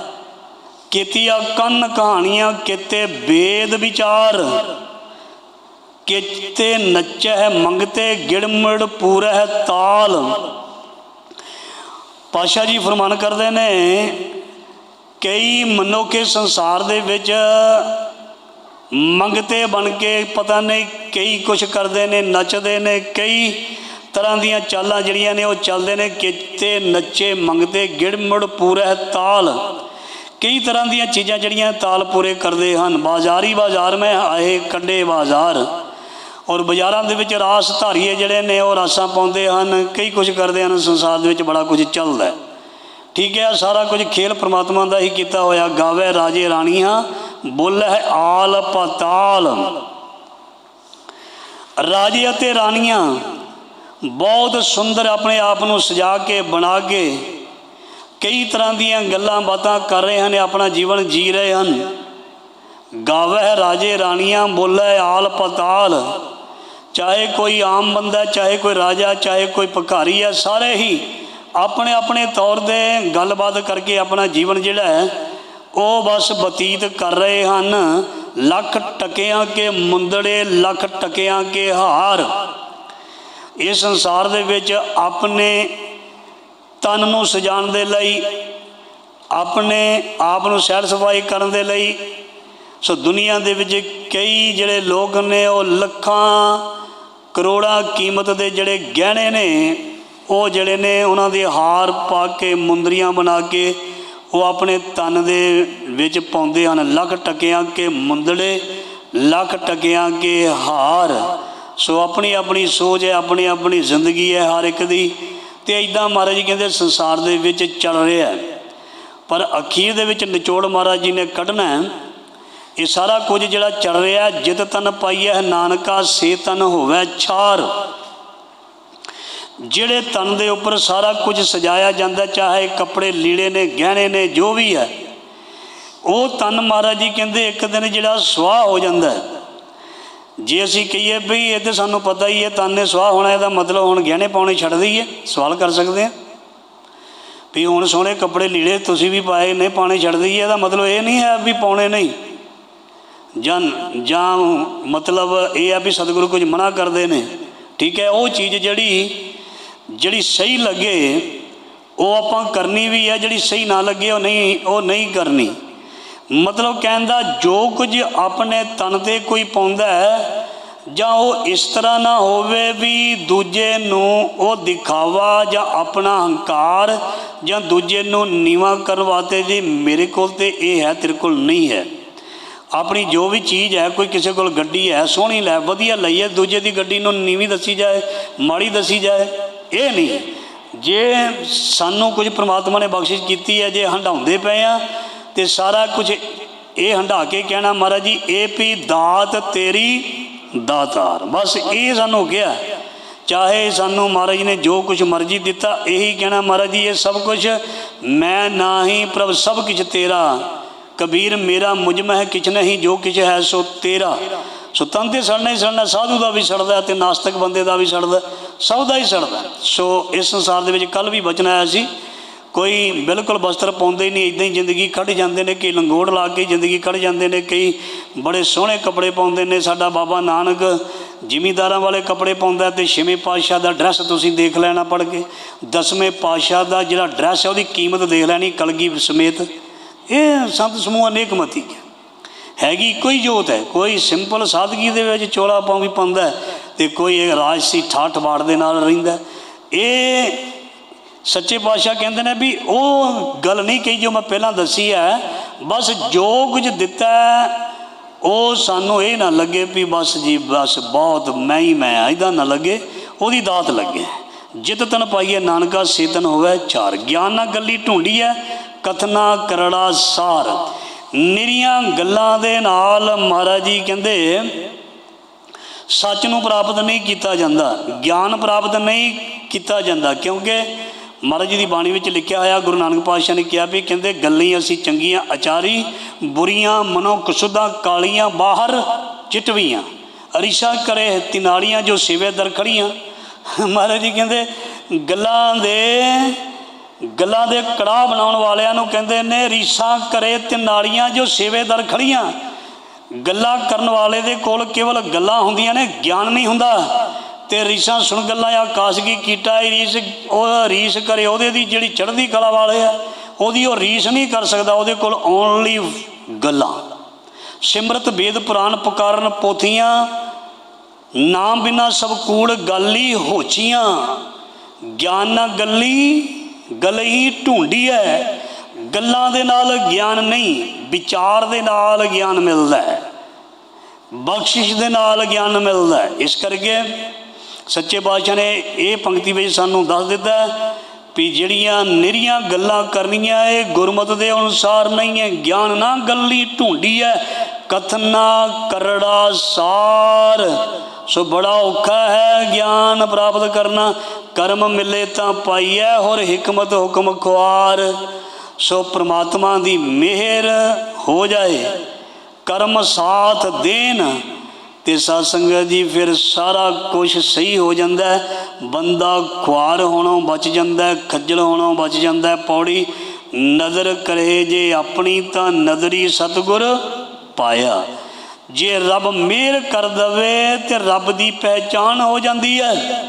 ਕੀਤੀਆਂ ਕੰਨ ਕਹਾਣੀਆਂ, ਕਿਤੇ ਵੇਦ ਵਿਚਾਰ, ਕਿਤੇ ਨੱਚੈ ਹੈ ਮੰਗਤੇ ਗਿੜਮੜ ਪੂਰਹਿ ਹੈ ਤਾਲ ਪਾਸ਼ਾ ਜੀ ਫਰਮਾਨ ਕਰਦੇ ਨੇ, ਕਈ ਮਨੁੱਖੇ ਸੰਸਾਰ ਦੇ ਵਿੱਚ ਮੰਗਤੇ ਬਣ ਕੇ ਪਤਾ ਨਹੀਂ ਕਈ ਕੁਝ ਕਰਦੇ ਨੇ, ਨੱਚਦੇ ਨੇ, ਕਈ ਤਰ੍ਹਾਂ ਦੀਆਂ ਚਾਲਾਂ ਜਿਹੜੀਆਂ ਨੇ ਉਹ ਚੱਲਦੇ ਨੇ, ਕਿਤੇ ਨੱਚੇ, ਮੰਗਤੇ, ਗਿੜਮੜ ਪੂਰਾ ਹੈ ਤਾਲ। ਕਈ ਤਰ੍ਹਾਂ ਦੀਆਂ ਚੀਜ਼ਾਂ ਜਿਹੜੀਆਂ ਤਾਲ ਪੂਰੇ ਕਰਦੇ ਹਨ। ਬਾਜ਼ਾਰੀ ਬਾਜ਼ਾਰ ਮੈਂ ਆਏ ਕੰਡੇ ਬਾਜ਼ਾਰ। ਔਰ ਬਾਜ਼ਾਰਾਂ ਦੇ ਵਿੱਚ ਰਾਸ ਧਾਰੀਏ ਜਿਹੜੇ ਨੇ, ਉਹ ਰਾਸਾਂ ਪਾਉਂਦੇ ਹਨ। ਕਈ ਕੁਝ ਕਰਦੇ ਹਨ, ਸੰਸਾਰ ਦੇ ਵਿੱਚ ਬੜਾ ਕੁਝ ਚੱਲਦਾ ਹੈ। ਠੀਕ ਹੈ, ਸਾਰਾ ਕੁਝ ਖੇਲ ਪ੍ਰਮਾਤਮਾ ਦਾ ਹੀ ਕੀਤਾ ਹੋਇਆ ਗਾਵੇ, ਰਾਜੇ ਰਾਣੀਆਂ, ਬੋਲੇ ਆਲ ਪਤਾਲ। ਰਾਜੇ ਅਤੇ ਰਾਣੀਆਂ ਬਹੁਤ ਸੁੰਦਰ ਆਪਣੇ ਆਪ ਨੂੰ ਸਜਾ ਕੇ, ਬਣਾ ਕੇ ਕਈ ਤਰ੍ਹਾਂ ਦੀਆਂ ਗੱਲਾਂ ਬਾਤਾਂ ਕਰ ਰਹੇ ਹਨ, ਆਪਣਾ ਜੀਵਨ ਜੀ ਰਹੇ ਹਨ। ਗਾਵੇ ਰਾਜੇ ਰਾਣੀਆਂ, ਬੋਲੇ ਆਲ ਪਤਾਲ। ਚਾਹੇ ਕੋਈ ਆਮ ਬੰਦਾ ਚਾਹੇ ਕੋਈ ਰਾਜਾ ਚਾਹੇ ਕੋਈ ਭਿਖਾਰੀ ਹੈ, ਸਾਰੇ ਹੀ ਆਪਣੇ ਆਪਣੇ ਤੌਰ ਤੇ ਗੱਲਬਾਤ ਕਰਕੇ ਆਪਣਾ ਜੀਵਨ ਜਿਹੜਾ ਹੈ, ਉਹ ਬਸ ਬਤੀਤ ਕਰ ਰਹੇ ਹਨ। ਲੱਖ ਟਕਿਆਂ ਕੇ ਮੁੰਦੜੇ, ਲੱਖ ਟਕਿਆਂ ਕੇ ਹਾਰ। ਇਸ ਸੰਸਾਰ ਦੇ ਵਿੱਚ ਆਪਣੇ ਤਨ ਨੂੰ ਸਜਾਉਣ ਦੇ ਲਈ, ਆਪਣੇ ਆਪ ਨੂੰ ਸੈਰ ਸਫ਼ਾਈ ਕਰਨ ਦੇ ਲਈ, ਸੋ ਦੁਨੀਆ ਦੇ ਵਿੱਚ ਕਈ ਜਿਹੜੇ ਲੋਕ ਨੇ, ਉਹ ਲੱਖਾਂ ਕਰੋੜਾਂ ਕੀਮਤ ਦੇ ਜਿਹੜੇ ਗਹਿਣੇ ਨੇ, ਉਹ ਜਿਹੜੇ ਨੇ ਉਹਨਾਂ ਦੇ ਹਾਰ ਪਾ ਕੇ ਮੁੰਦਰੀਆਂ ਬਣਾ ਕੇ ਉਹ ਆਪਣੇ ਤਨ ਦੇ ਵਿੱਚ ਪਾਉਂਦੇ ਹਨ। ਲੱਖ ਟਕਿਆਂ ਕੇ ਮੁੰਦੜੇ, ਲੱਖ ਟਕਿਆਂ ਕੇ ਹਾਰ। ਸੋ ਆਪਣੀ ਆਪਣੀ ਸੋਚ ਹੈ, ਆਪਣੀ ਆਪਣੀ ਜ਼ਿੰਦਗੀ ਹੈ ਹਰ ਇੱਕ ਦੀ ਤੇ ਇਦਾਂ ਮਹਾਰਾਜ ਜੀ ਕਹਿੰਦੇ ਸੰਸਾਰ ਦੇ ਵਿੱਚ ਚੱਲ ਰਿਹਾ ਪਰ ਅਖੀਰ ਦੇ ਵਿੱਚ ਨਿਚੋੜ ਮਹਾਰਾਜ ਜੀ ਨੇ ਕੱਢਣਾ ਹੈ ਇਹ ਸਾਰਾ ਕੁਝ ਜਿਹੜਾ ਚੱਲ ਰਿਹਾ ਹੈ, ਜਿਤ ਤਨ ਪਾਈਐ ਨਾਨਕਾ ਸੇ ਤਨ ਹੋਵੇ ਛਾਰ। ਜਿਹੜੇ ਤਨ ਦੇ ਉੱਪਰ ਸਾਰਾ ਕੁਝ ਸਜਾਇਆ ਜਾਂਦਾ ਚਾਹੇ ਕੱਪੜੇ ਲੀੜੇ ਨੇ ਗਹਿਣੇ ਨੇ ਜੋ ਵੀ ਹੈ ਉਹ ਤਨ ਮਹਾਰਾਜ ਜੀ ਕਹਿੰਦੇ ਇੱਕ ਦਿਨ ਜਿਹੜਾ ਸੁਆਹ ਹੋ ਜਾਂਦਾ ਜੇ ਅਸੀਂ ਕਹੀਏ ਵੀ ਇਹ ਤੇ ਸਾਨੂੰ ਪਤਾ ਹੀ ਹੈ ਤਨ ਨੇ ਸੁਆਹ ਹੋਣਾ ਇਹਦਾ ਮਤਲਬ ਹੁਣ ਗਹਿਣੇ ਪਾਉਣੇ ਛੱਡ ਦਈਏ ਸਵਾਲ ਕਰ ਸਕਦੇ ਆ ਵੀ ਹੁਣ ਸੋਹਣੇ ਕੱਪੜੇ ਲੀੜੇ ਤੁਸੀਂ ਵੀ ਪਾਏ ਨੇ ਪਾਣੇ ਛੱਡ ਦਈਏ ਇਹਦਾ ਮਤਲਬ ਇਹ ਨਹੀਂ ਹੈ ਵੀ ਪਾਉਣੇ ਨਹੀਂ। ਜਾਂ ਜਾਂ ਮਤਲਬ ਇਹ ਆ ਵੀ ਸਤਿਗੁਰੂ ਕੁਝ ਮਨਾ ਕਰਦੇ ਨੇ। ਠੀਕ ਹੈ, ਉਹ ਚੀਜ਼ ਜਿਹੜੀ ਜਿਹੜੀ ਸਹੀ ਲੱਗੇ, ਉਹ ਆਪਾਂ ਕਰਨੀ ਵੀ ਹੈ, ਜਿਹੜੀ ਸਹੀ ਨਾ ਲੱਗੇ, ਉਹ ਨਹੀਂ ਉਹ ਨਹੀਂ ਕਰਨੀ। ਮਤਲਬ ਕਹਿੰਦਾ ਜੋ ਕੁਝ ਆਪਣੇ ਤਨ ਤੇ ਕੋਈ ਪਾਉਂਦਾ ਹੈ, ਜਾਂ ਉਹ ਇਸ ਤਰ੍ਹਾਂ ਨਾ ਹੋਵੇ ਵੀ ਦੂਜੇ ਨੂੰ ਉਹ ਦਿਖਾਵਾ ਜਾਂ ਆਪਣਾ ਹੰਕਾਰ ਜਾਂ ਦੂਜੇ ਨੂੰ ਨੀਵਾ ਕਰਨ ਵਾਸਤੇ ਜੀ ਮੇਰੇ ਕੋਲ ਤੇ ਇਹ ਹੈ, ਤੇਰੇ ਕੋਲ ਨਹੀਂ ਹੈ। ਆਪਣੀ ਜੋ ਵੀ ਚੀਜ਼ ਹੈ, ਕੋਈ ਕਿਸੇ ਕੋਲ ਗੱਡੀ ਹੈ, ਸੋਹਣੀ ਲੈ, ਵਧੀਆ ਲਈ ਹੈ ਦੂਜੇ ਦੀ ਗੱਡੀ ਨੂੰ ਨੀਵੀਂ ਦੱਸੀ ਜਾਏ, ਮਾੜੀ ਦੱਸੀ ਜਾਏ, ਇਹ ਨਹੀਂ। ਜੇ ਸਾਨੂੰ ਕੁਝ ਪ੍ਰਮਾਤਮਾ ਨੇ ਬਖਸ਼ਿਸ਼ ਕੀਤੀ ਹੈ, ਜੇ ਹੰਡਾਉਂਦੇ ਪਏ ਆ ਤੇ ਸਾਰਾ ਕੁਝ ਇਹ ਹੰਡਾ ਕੇ ਕਹਿਣਾ, ਮਹਾਰਾਜ ਜੀ, ਇਹ ਵੀ ਦਾਤ ਤੇਰੀ ਦਾਤਾਰ। ਬਸ ਇਹ ਸਾਨੂੰ ਕਿਹਾ। ਚਾਹੇ ਸਾਨੂੰ ਮਹਾਰਾਜ ਜੀ ਨੇ ਜੋ ਕੁਝ ਮਰਜ਼ੀ ਦਿੱਤਾ, ਇਹੀ ਕਹਿਣਾ, ਮਹਾਰਾਜ ਜੀ, ਇਹ ਸਭ ਕੁਝ ਮੈਂ ਨਾ ਹੀ, ਪ੍ਰਭ, ਸਭ ਕੁਝ ਤੇਰਾ ਕਬੀਰ, ਮੇਰਾ ਮੁਝਮ ਹੈ ਕਿਛ ਨਹੀਂ, ਜੋ ਕਿਛ ਹੈ ਸੋ ਤੇਰਾ। ਸੋ ਤਨ ਤੇ ਸੜਨਾ ਹੀ ਸੜਨਾ, ਸਾਧੂ ਦਾ ਵੀ ਸੜਦਾ ਤੇ ਨਾਸਤਕ ਬੰਦੇ ਦਾ ਵੀ ਸੜਦਾ, ਸਭ ਦਾ ਹੀ ਸੜਦਾ। ਸੋ ਇਸ ਸੰਸਾਰ ਦੇ ਵਿੱਚ ਕੱਲ ਵੀ ਬਚਨ ਆਇਆ ਸੀ, ਕੋਈ ਬਿਲਕੁਲ ਬਸਤਰ ਪਾਉਂਦੇ ਹੀ ਨਹੀਂ ਇਦਾਂ ਹੀ ਜ਼ਿੰਦਗੀ ਕੱਢ ਜਾਂਦੇ ਨੇ, ਕਈ ਲੰਗੋੜ ਲਾ ਕੇ ਜ਼ਿੰਦਗੀ ਕੱਢ ਜਾਂਦੇ ਨੇ, ਕਈ ਬੜੇ ਸੋਹਣੇ ਕੱਪੜੇ ਪਾਉਂਦੇ ਨੇ, ਸਾਡਾ ਬਾਬਾ ਨਾਨਕ ਜ਼ਿਮੀਦਾਰਾਂ ਵਾਲੇ ਕੱਪੜੇ ਪਾਉਂਦਾ ਤੇ ਛੇਵੇਂ ਪਾਤਸ਼ਾਹ ਦਾ ਡਰੈਸ ਤੁਸੀਂ ਦੇਖ ਲੈਣਾ ਪੜ ਕੇ। ਦਸਵੇਂ ਪਾਤਸ਼ਾਹ ਦਾ ਜਿਹੜਾ ਡਰੈਸ ਹੈ, ਉਹਦੀ ਕੀਮਤ ਦੇਖ ਲੈਣੀ, ਕਲਗੀ ਸਮੇਤ। ਇਹ ਸੰਤ ਸਮੂਹ ਅਨੇਕਮਤੀ ਹੈ ਹੈਗੀ ਇੱਕੋ ਹੀ ਜੋਤ ਹੈ, ਕੋਈ ਸਿੰਪਲ ਸਾਦਗੀ ਦੇ ਵਿੱਚ ਚੋਲਾ ਪਾਉਂ ਵੀ ਪਾਉਂਦਾ ਹੈ ਤੇ ਕੋਈ ਇਹ ਰਾਜਸੀ ਠਾਠ ਬਾੜ ਦੇ ਨਾਲ ਰਹਿੰਦਾ ਇਹ ਸੱਚੇ ਪਾਤਸ਼ਾਹ ਕਹਿੰਦੇ ਨੇ ਵੀ ਉਹ ਗੱਲ ਨਹੀਂ ਕਹੀ ਜੋ ਮੈਂ ਪਹਿਲਾਂ ਦੱਸੀ ਹੈ, ਬਸ ਜੋ ਕੁਝ ਦਿੱਤਾ ਉਹ ਸਾਨੂੰ ਇਹ ਨਾ ਲੱਗੇ ਵੀ ਬਸ ਜੀ, ਬਸ ਬਹੁਤ ਮੈਂ ਹੀ ਮੈਂ ਐਦਾਂ ਨਾ ਲੱਗੇ, ਉਹਦੀ ਦਾਤ ਲੱਗੇ। ਜਿਤ ਤਨ ਪਾਈਏ ਨਾਨਕਾ, ਸੇਤਨ ਹੋਵੇ ਚਾਰ। ਗਿਆਨ ਨਾਲ ਗੱਲੀ ਢੂੰਡੀ ਹੈ ਕਥਨਾ ਕਰੜਾ ਸਾਰ। ਨਿਰੀਆਂ ਗੱਲਾਂ ਦੇ ਨਾਲ ਮਹਾਰਾਜ ਜੀ ਕਹਿੰਦੇ, ਸੱਚ ਨੂੰ ਪ੍ਰਾਪਤ ਨਹੀਂ ਕੀਤਾ ਜਾਂਦਾ, ਗਿਆਨ ਪ੍ਰਾਪਤ ਨਹੀਂ ਕੀਤਾ ਜਾਂਦਾ, ਕਿਉਂਕਿ ਮਹਾਰਾਜ ਜੀ ਦੀ ਬਾਣੀ ਵਿੱਚ ਲਿਖਿਆ ਹੋਇਆ, ਗੁਰੂ ਨਾਨਕ ਪਾਤਸ਼ਾਹ ਨੇ ਕਿਹਾ ਵੀ ਕਹਿੰਦੇ, ਗੱਲਾਂ ਅਸੀਂ ਚੰਗੀਆਂ ਅਚਾਰੀ ਬੁਰੀਆਂ ਮਨੋ ਕਸੁਦਾ ਕਾਲੀਆਂ ਬਾਹਰ ਚਿਟਵੀਆਂ। ਅਰੀਸ਼ਾ ਕਰੇ ਤਿਨਾਲੀਆਂ ਜੋ ਸਿਵੇ ਦਰ ਖੜੀਆਂ ਮਹਾਰਾਜ ਜੀ ਕਹਿੰਦੇ, ਗੱਲਾਂ ਦੇ ਗੱਲਾਂ ਦੇ ਕੜਾਹ ਬਣਾਉਣ ਵਾਲਿਆਂ ਨੂੰ ਕਹਿੰਦੇ ਨੇ, ਰੀਸਾਂ ਕਰੇ ਤੇ ਨਾਲੀਆਂ ਜੋ ਸੇਵੇਦਾਰ ਖੜੀਆਂ। ਗੱਲਾਂ ਕਰਨ ਵਾਲੇ ਦੇ ਕੋਲ ਕੇਵਲ ਗੱਲਾਂ ਹੁੰਦੀਆਂ ਨੇ, ਗਿਆਨ ਨਹੀਂ ਹੁੰਦਾ। ਤੇ ਰੀਸਾਂ ਸੁਣ ਗੱਲਾਂ ਆਕਾਸ਼ਗੀ ਕੀਟਾ, ਇਹ ਰੀਸ, ਉਹ ਰੀਸ ਕਰੇ, ਉਹਦੇ ਦੀ ਜਿਹੜੀ ਚੜ੍ਹਦੀ ਕਲਾ ਵਾਲੇ ਆ, ਉਹਦੀ ਉਹ ਰੀਸ ਨਹੀਂ ਕਰ ਸਕਦਾ, ਉਹਦੇ ਕੋਲ ਓਨਲੀ ਗੱਲਾਂ। ਸਿਮਰਤ ਵੇਦ ਪੁਰਾਣ ਪੁਕਾਰਨ ਪੋਥੀਆਂ, ਨਾਮ ਬਿਨਾ ਸਭ ਕੂੜ ਗਾਲੀ ਹੋਚੀਆਂ। ਗਿਆਨ ਨਾ ਗੱਲੀ ਗਲਈ ਢੂੰਡੀ ਹੈ। ਗੱਲਾਂ ਦੇ ਨਾਲ ਗਿਆਨ ਨਹੀਂ, ਵਿਚਾਰ ਦੇ ਨਾਲ ਗਿਆਨ ਮਿਲਦਾ ਹੈ। ਬਖਸ਼ਿਸ਼ ਦੇ ਨਾਲ ਗਿਆਨ ਮਿਲਦਾ ਹੈ। ਇਸ ਕਰਕੇ ਸੱਚੇ ਪਾਤਸ਼ਾਹ ਨੇ ਇਹ ਪੰਕਤੀ ਵਿੱਚ ਸਾਨੂੰ ਦੱਸ ਦਿੱਤਾ ਵੀ ਜਿਹੜੀਆਂ ਨਿਰੀਆਂ ਗੱਲਾਂ ਕਰਨੀਆਂ, ਇਹ ਗੁਰਮਤ ਦੇ ਅਨੁਸਾਰ ਨਹੀਂ ਹੈ। ਗਿਆਨ ਨਾ ਗੱਲੀ ਢੂੰਡੀ ਹੈ। ਕਥਨਾ ਕਰੜਾ ਸਾਰ। ਸੋ ਬੜਾ ਔਖਾ ਹੈ ਗਿਆਨ ਪ੍ਰਾਪਤ ਕਰਨਾ। ਕਰਮ ਮਿਲੇ ਤਾਂ ਪਾਈਐ ਹੋਰ ਹਕਮਤ ਹੁਕਮ ਖੁਆਰ। ਸੋ ਪ੍ਰਮਾਤਮਾ ਦੀ ਮਿਹਰ ਹੋ ਜਾਏ। ਕਰਮ ਸਾਥ ਦੇਣ ਤੇ ਸਾਧ ਸੰਗਤ ਜੀ ਫਿਰ ਸਾਰਾ ਕੁਝ ਸਹੀ ਹੋ ਜਾਂਦਾ ਬੰਦਾ ਖੁਆਰ ਹੋਣੋਂ ਬਚ ਜਾਂਦਾ ਖੱਜਲ ਹੋਣੋਂ ਬਚ ਜਾਂਦਾ ਪੌੜੀ ਨਜ਼ਰ ਕਰੇ ਜੇ ਆਪਣੀ ਤਾਂ ਨਜ਼ਰੀ ਸਤਗੁਰ ਪਾਇਆ। ਜੇ ਰੱਬ ਮਿਹਰ ਕਰ ਦਵੇ ਤੇ ਰੱਬ ਦੀ ਪਹਿਚਾਨ ਹੋ ਜਾਂਦੀ ਹੈ।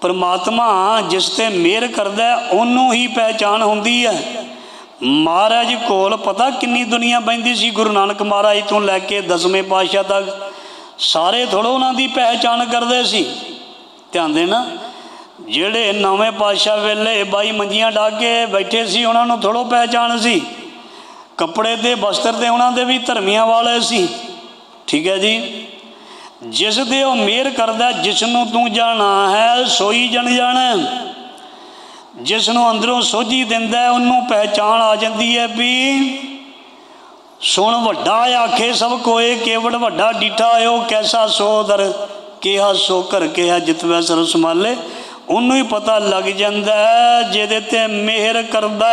ਪਰਮਾਤਮਾ ਜਿਸ ਤੇ ਮਿਹਰ ਕਰਦਾ ਉਹਨੂੰ ਹੀ ਪਹਿਚਾਨ ਹੁੰਦੀ ਹੈ। ਮਹਾਰਾਜ ਕੋਲ ਪਤਾ ਕਿੰਨੀ ਦੁਨੀਆ ਬੈਂਦੀ ਸੀ, ਗੁਰੂ ਨਾਨਕ ਮਹਾਰਾਜ ਤੋਂ ਲੈ ਕੇ ਦਸਵੇਂ ਪਾਤਸ਼ਾਹ ਤੱਕ। ਸਾਰੇ ਥੋੜ੍ਹਾ ਉਹਨਾਂ ਦੀ ਪਹਿਚਾਨ ਕਰਦੇ ਸੀ। ਧਿਆਨ ਦੇਣਾ, ਜਿਹੜੇ ਨਵੇਂ ਪਾਤਸ਼ਾਹ ਵੇਲੇ ਬਾਈ ਮੰਜੀਆਂ ਢਾ ਕੇ ਬੈਠੇ ਸੀ, ਉਹਨਾਂ ਨੂੰ ਥੋੜੋ ਪਹਿਚਾਨ ਸੀ। ਕੱਪੜੇ ਤੇ ਵਸਤਰ ਤੇ ਉਹਨਾਂ ਦੇ ਵੀ ਧਰਮੀਆਂ ਵਾਲੇ ਸੀ। ਠੀਕ ਹੈ ਜੀ? ਜਿਸ ਦੇ ਉਹ ਮਿਹਰ ਕਰਦਾ, ਜਿਸ ਨੂੰ ਤੂੰ ਜਾਣਾ ਹੈ, ਸੋਈ ਜਨ ਜਾਣਾ। ਜਿਸ ਨੂੰ ਅੰਦਰੋਂ ਸੋਝੀ ਦਿੰਦਾ ਉਹਨੂੰ ਪਹਿਚਾਣ ਆ ਜਾਂਦੀ ਹੈ ਵੀ ਸੁਣ ਵੱਡਾ ਆਖੇ ਸਭ ਕੋਏ, ਕੇਵੜ ਵੱਡਾ ਡੀਠਾ ਆਇਓ, ਕੈਸਾ ਸੋਦਰ, ਕਿਹਾ ਸੋ ਕਰ ਕਿਹਾ ਜਿਤਵੈ ਸਰਬ ਸੰਭਾਲੇ। ਉਹਨੂੰ ਹੀ ਪਤਾ ਲੱਗ ਜਾਂਦਾ ਹੈ, ਜਿਹਦੇ ਤੇ ਮਿਹਰ ਕਰਦਾ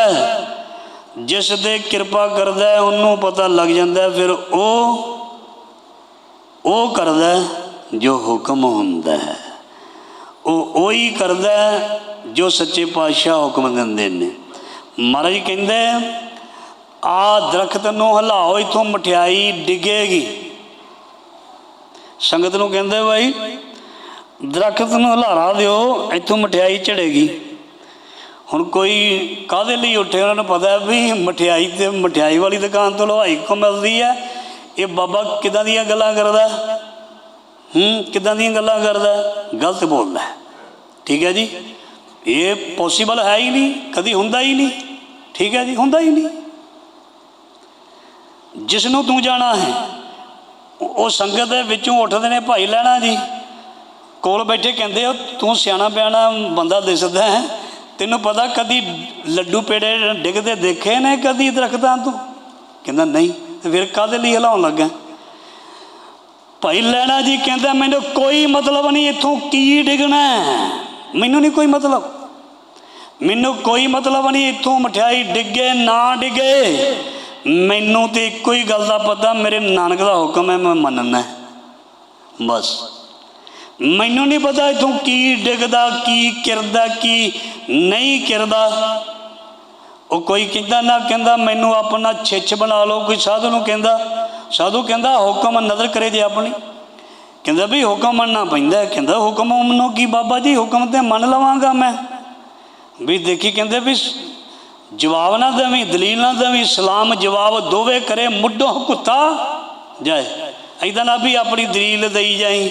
ਜਿਸ 'ਤੇ ਕਿਰਪਾ ਕਰਦਾ ਉਹਨੂੰ ਪਤਾ ਲੱਗ ਜਾਂਦਾ ਫਿਰ ਉਹ ਉਹ ਕਰਦਾ ਜੋ ਹੁਕਮ ਹੁੰਦਾ ਹੈ। ਉਹ ਉਹੀ ਕਰਦਾ ਜੋ ਸੱਚੇ ਪਾਤਸ਼ਾਹ ਹੁਕਮ ਦਿੰਦੇ ਨੇ। ਮਹਾਰਾਜ ਕਹਿੰਦੇ, ਆ ਦਰਖਤ ਨੂੰ ਹਿਲਾਓ, ਇਥੋਂ ਮਠਿਆਈ ਡਿੱਗੇਗੀ। ਸੰਗਤ ਨੂੰ ਕਹਿੰਦੇ ਭਾਈ ਦਰਖਤ ਨੂੰ ਹਲਾਰਾ ਦਿਓ, ਇਥੋਂ ਮਠਿਆਈ ਝੜੇਗੀ। ਹੁਣ ਕੋਈ ਕਾਹਦੇ ਲਈ ਉੱਠੇ? ਉਹਨਾਂ ਨੂੰ ਪਤਾ ਵੀ ਮਠਿਆਈ ਤੇ ਮਠਿਆਈ ਵਾਲੀ ਦੁਕਾਨ ਤੋਂ ਹਲਵਾਈ ਕੋ ਮਿਲਦੀ ਹੈ। ਇਹ ਬਾਬਾ ਕਿਦਾਂ ਦੀਆਂ ਗੱਲਾਂ ਕਰਦਾ? ਹੈ? ਹੂੰ ਕਿਦਾਂ ਦੀਆਂ ਗੱਲਾਂ ਕਰਦਾ? ਗਲਤ ਬੋਲਦਾ ਠੀਕ ਹੈ ਜੀ? ਇਹ ਪੋਸੀਬਲ ਹੈ ਹੀ ਨਹੀਂ, ਕਦੀ ਹੁੰਦਾ ਹੀ ਨਹੀਂ। ਠੀਕ ਹੈ ਜੀ? ਹੁੰਦਾ ਹੀ ਨਹੀਂ। ਜਿਸ ਨੂੰ ਤੂੰ ਜਾਣਾ ਹੈ, ਉਹ ਸੰਗਤ ਦੇ ਵਿੱਚੋਂ ਉੱਠਦੇ ਨੇ, ਭਾਈ ਲੈਣਾ ਜੀ। ਕੋਲ ਬੈਠੇ ਕਹਿੰਦੇ ਹੋ ਤੂੰ ਸਿਆਣਾ ਪਿਆਣਾ ਬੰਦਾ ਦਿਸਦਾ ਹੈ। ਤੈਨੂੰ ਪਤਾ ਕਦੀ ਲੱਡੂ ਪੇੜੇ ਡਿੱਗਦੇ ਦੇਖੇ ਨੇ ਕਦੀ ਦਰਖਤਾਂ ਤੋਂ? ਕਹਿੰਦਾ, ਨਹੀਂ। ਤੇ ਫਿਰ ਲਈ ਹਿਲਾਉਣ ਲੱਗਾ? ਭਾਈ ਲੈਣਾ ਜੀ ਕਹਿੰਦਾ, ਮੈਨੂੰ ਕੋਈ ਮਤਲਬ ਨਹੀਂ, ਇੱਥੋਂ ਕੀ ਡਿੱਗਣਾ ਮੈਨੂੰ ਨਹੀਂ ਕੋਈ ਮਤਲਬ। ਮੈਨੂੰ ਕੋਈ ਮਤਲਬ ਨਹੀਂ, ਇੱਥੋਂ ਮਠਿਆਈ ਡਿੱਗੇ, ਨਾ ਡਿੱਗੇ। ਮੈਨੂੰ ਤੇ ਇੱਕੋ ਹੀ ਗੱਲ ਦਾ ਪਤਾ, ਮੇਰੇ ਨਾਨਕ ਦਾ ਹੁਕਮ ਹੈ, ਮੈਂ ਮੰਨਣਾ ਬਸ। ਮੈਨੂੰ ਨਹੀਂ ਪਤਾ ਇੱਥੋਂ ਕੀ ਡਿੱਗਦਾ, ਕੀ ਕਿਰਦਾ, ਕੀ ਨਹੀਂ ਕਿਰਦਾ। ਉਹ ਕੋਈ ਕਹਿੰਦਾ ਨਾ ਕਹਿੰਦਾ, ਮੈਨੂੰ ਆਪਣਾ ਛਿੱਛ ਬਣਾ ਲਓ, ਕੋਈ ਸਾਧੂ ਨੂੰ ਕਹਿੰਦਾ। ਸਾਧੂ ਕਹਿੰਦਾ, ਹੁਕਮ ਨਜ਼ਰ ਕਰੇ ਜੇ ਆਪਣੀ। ਕਹਿੰਦਾ ਵੀ ਹੁਕਮ ਮੰਨਣਾ ਪੈਂਦਾ ਕਹਿੰਦਾ, ਹੁਕਮ ਮੰਨੋ ਕੀ ਬਾਬਾ ਜੀ, ਹੁਕਮ ਤੇ ਮੰਨ ਲਵਾਂਗਾ ਮੈਂ। ਵੀ ਦੇਖੀ ਕਹਿੰਦੇ ਵੀ ਜਵਾਬ ਨਾ ਦੇਵੀਂ, ਦਲੀਲ ਨਾ ਦੇਵੀਂ, ਸਲਾਮ ਜਵਾਬ ਦੋਵੇਂ ਕਰੇ, ਮੁੱਢੋਂ ਕੁੱਤਾ ਜਾਏ। ਐਦਾਂ ਨਾ ਵੀ ਆਪਣੀ ਦਲੀਲ ਦੇਈ ਜਾਈ,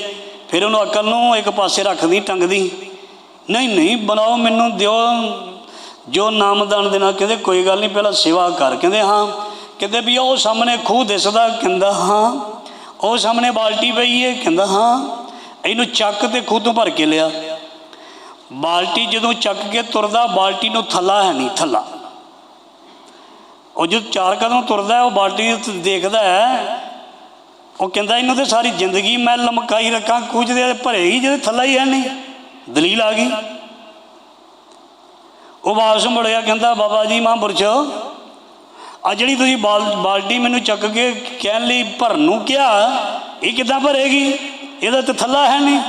ਫਿਰ ਉਹਨੂੰ ਅਕਲ ਨੂੰ ਇੱਕ ਪਾਸੇ ਰੱਖਦੀ, ਟੰਗਦੀ। ਨਹੀਂ ਨਹੀਂ, ਬਣਾਓ ਮੈਨੂੰ, ਦਿਓ ਜੋ ਨਾਮਦਾਨ ਦੇਣਾ ਕਹਿੰਦੇ, ਕੋਈ ਗੱਲ ਨਹੀਂ, ਪਹਿਲਾਂ ਸੇਵਾ ਕਰ। ਕਹਿੰਦੇ, ਹਾਂ। ਕਹਿੰਦੇ ਵੀ ਉਹ ਸਾਹਮਣੇ ਖੂਹ ਦਿਸਦਾ, ਕਹਿੰਦਾ, ਹਾਂ। ਉਹ ਸਾਹਮਣੇ ਬਾਲਟੀ ਪਈ ਹੈ ਕਹਿੰਦਾ, ਹਾਂ। ਇਹਨੂੰ ਚੱਕ ਤੇ ਖੂਹ ਤੋਂ ਭਰ ਕੇ ਲਿਆ। ਬਾਲਟੀ ਜਦੋਂ ਚੱਕ ਕੇ ਤੁਰਦਾ, ਬਾਲਟੀ ਨੂੰ ਥੱਲਾ ਹੈ ਨਹੀਂ, ਥੱਲਾ। ਉਹ ਜਦੋਂ ਚਾਰ ਕਦਮ ਤੁਰਦਾ, ਉਹ ਬਾਲਟੀ ਦੇਖਦਾ ਹੈ। ਉਹ ਕਹਿੰਦਾ, ਇਹਨੂੰ ਤੇ ਸਾਰੀ ਜ਼ਿੰਦਗੀ ਮੈਂ ਲਮਕਾਈ ਰੱਖਾਂ ਕੁਝ ਦੇ ਭਰੇਗੀ ਜਿਹਦੇ ਥੱਲਾ ਹੀ ਹੈ ਨਹੀਂ। ਦਲੀਲ ਆ ਗਈ। ਉਹ ਵਾਪਸ ਮੁੜ ਗਿਆ ਕਹਿੰਦਾ, ਬਾਬਾ ਜੀ ਮਹਾਂਪੁਰਸ਼ ਆ ਜਿਹੜੀ ਤੁਸੀਂ ਬਾਲ, ਬਾਲਟੀ ਮੈਨੂੰ ਚੱਕ ਕੇ ਕਹਿਣ ਲਈ ਭਰਨ ਨੂੰ ਕਿਹਾ, ਇਹ ਕਿੱਦਾਂ ਭਰੇਗੀ? ਇਹਦਾ ਤੇ ਥੱਲਾ ਹੈ ਨਹੀਂ।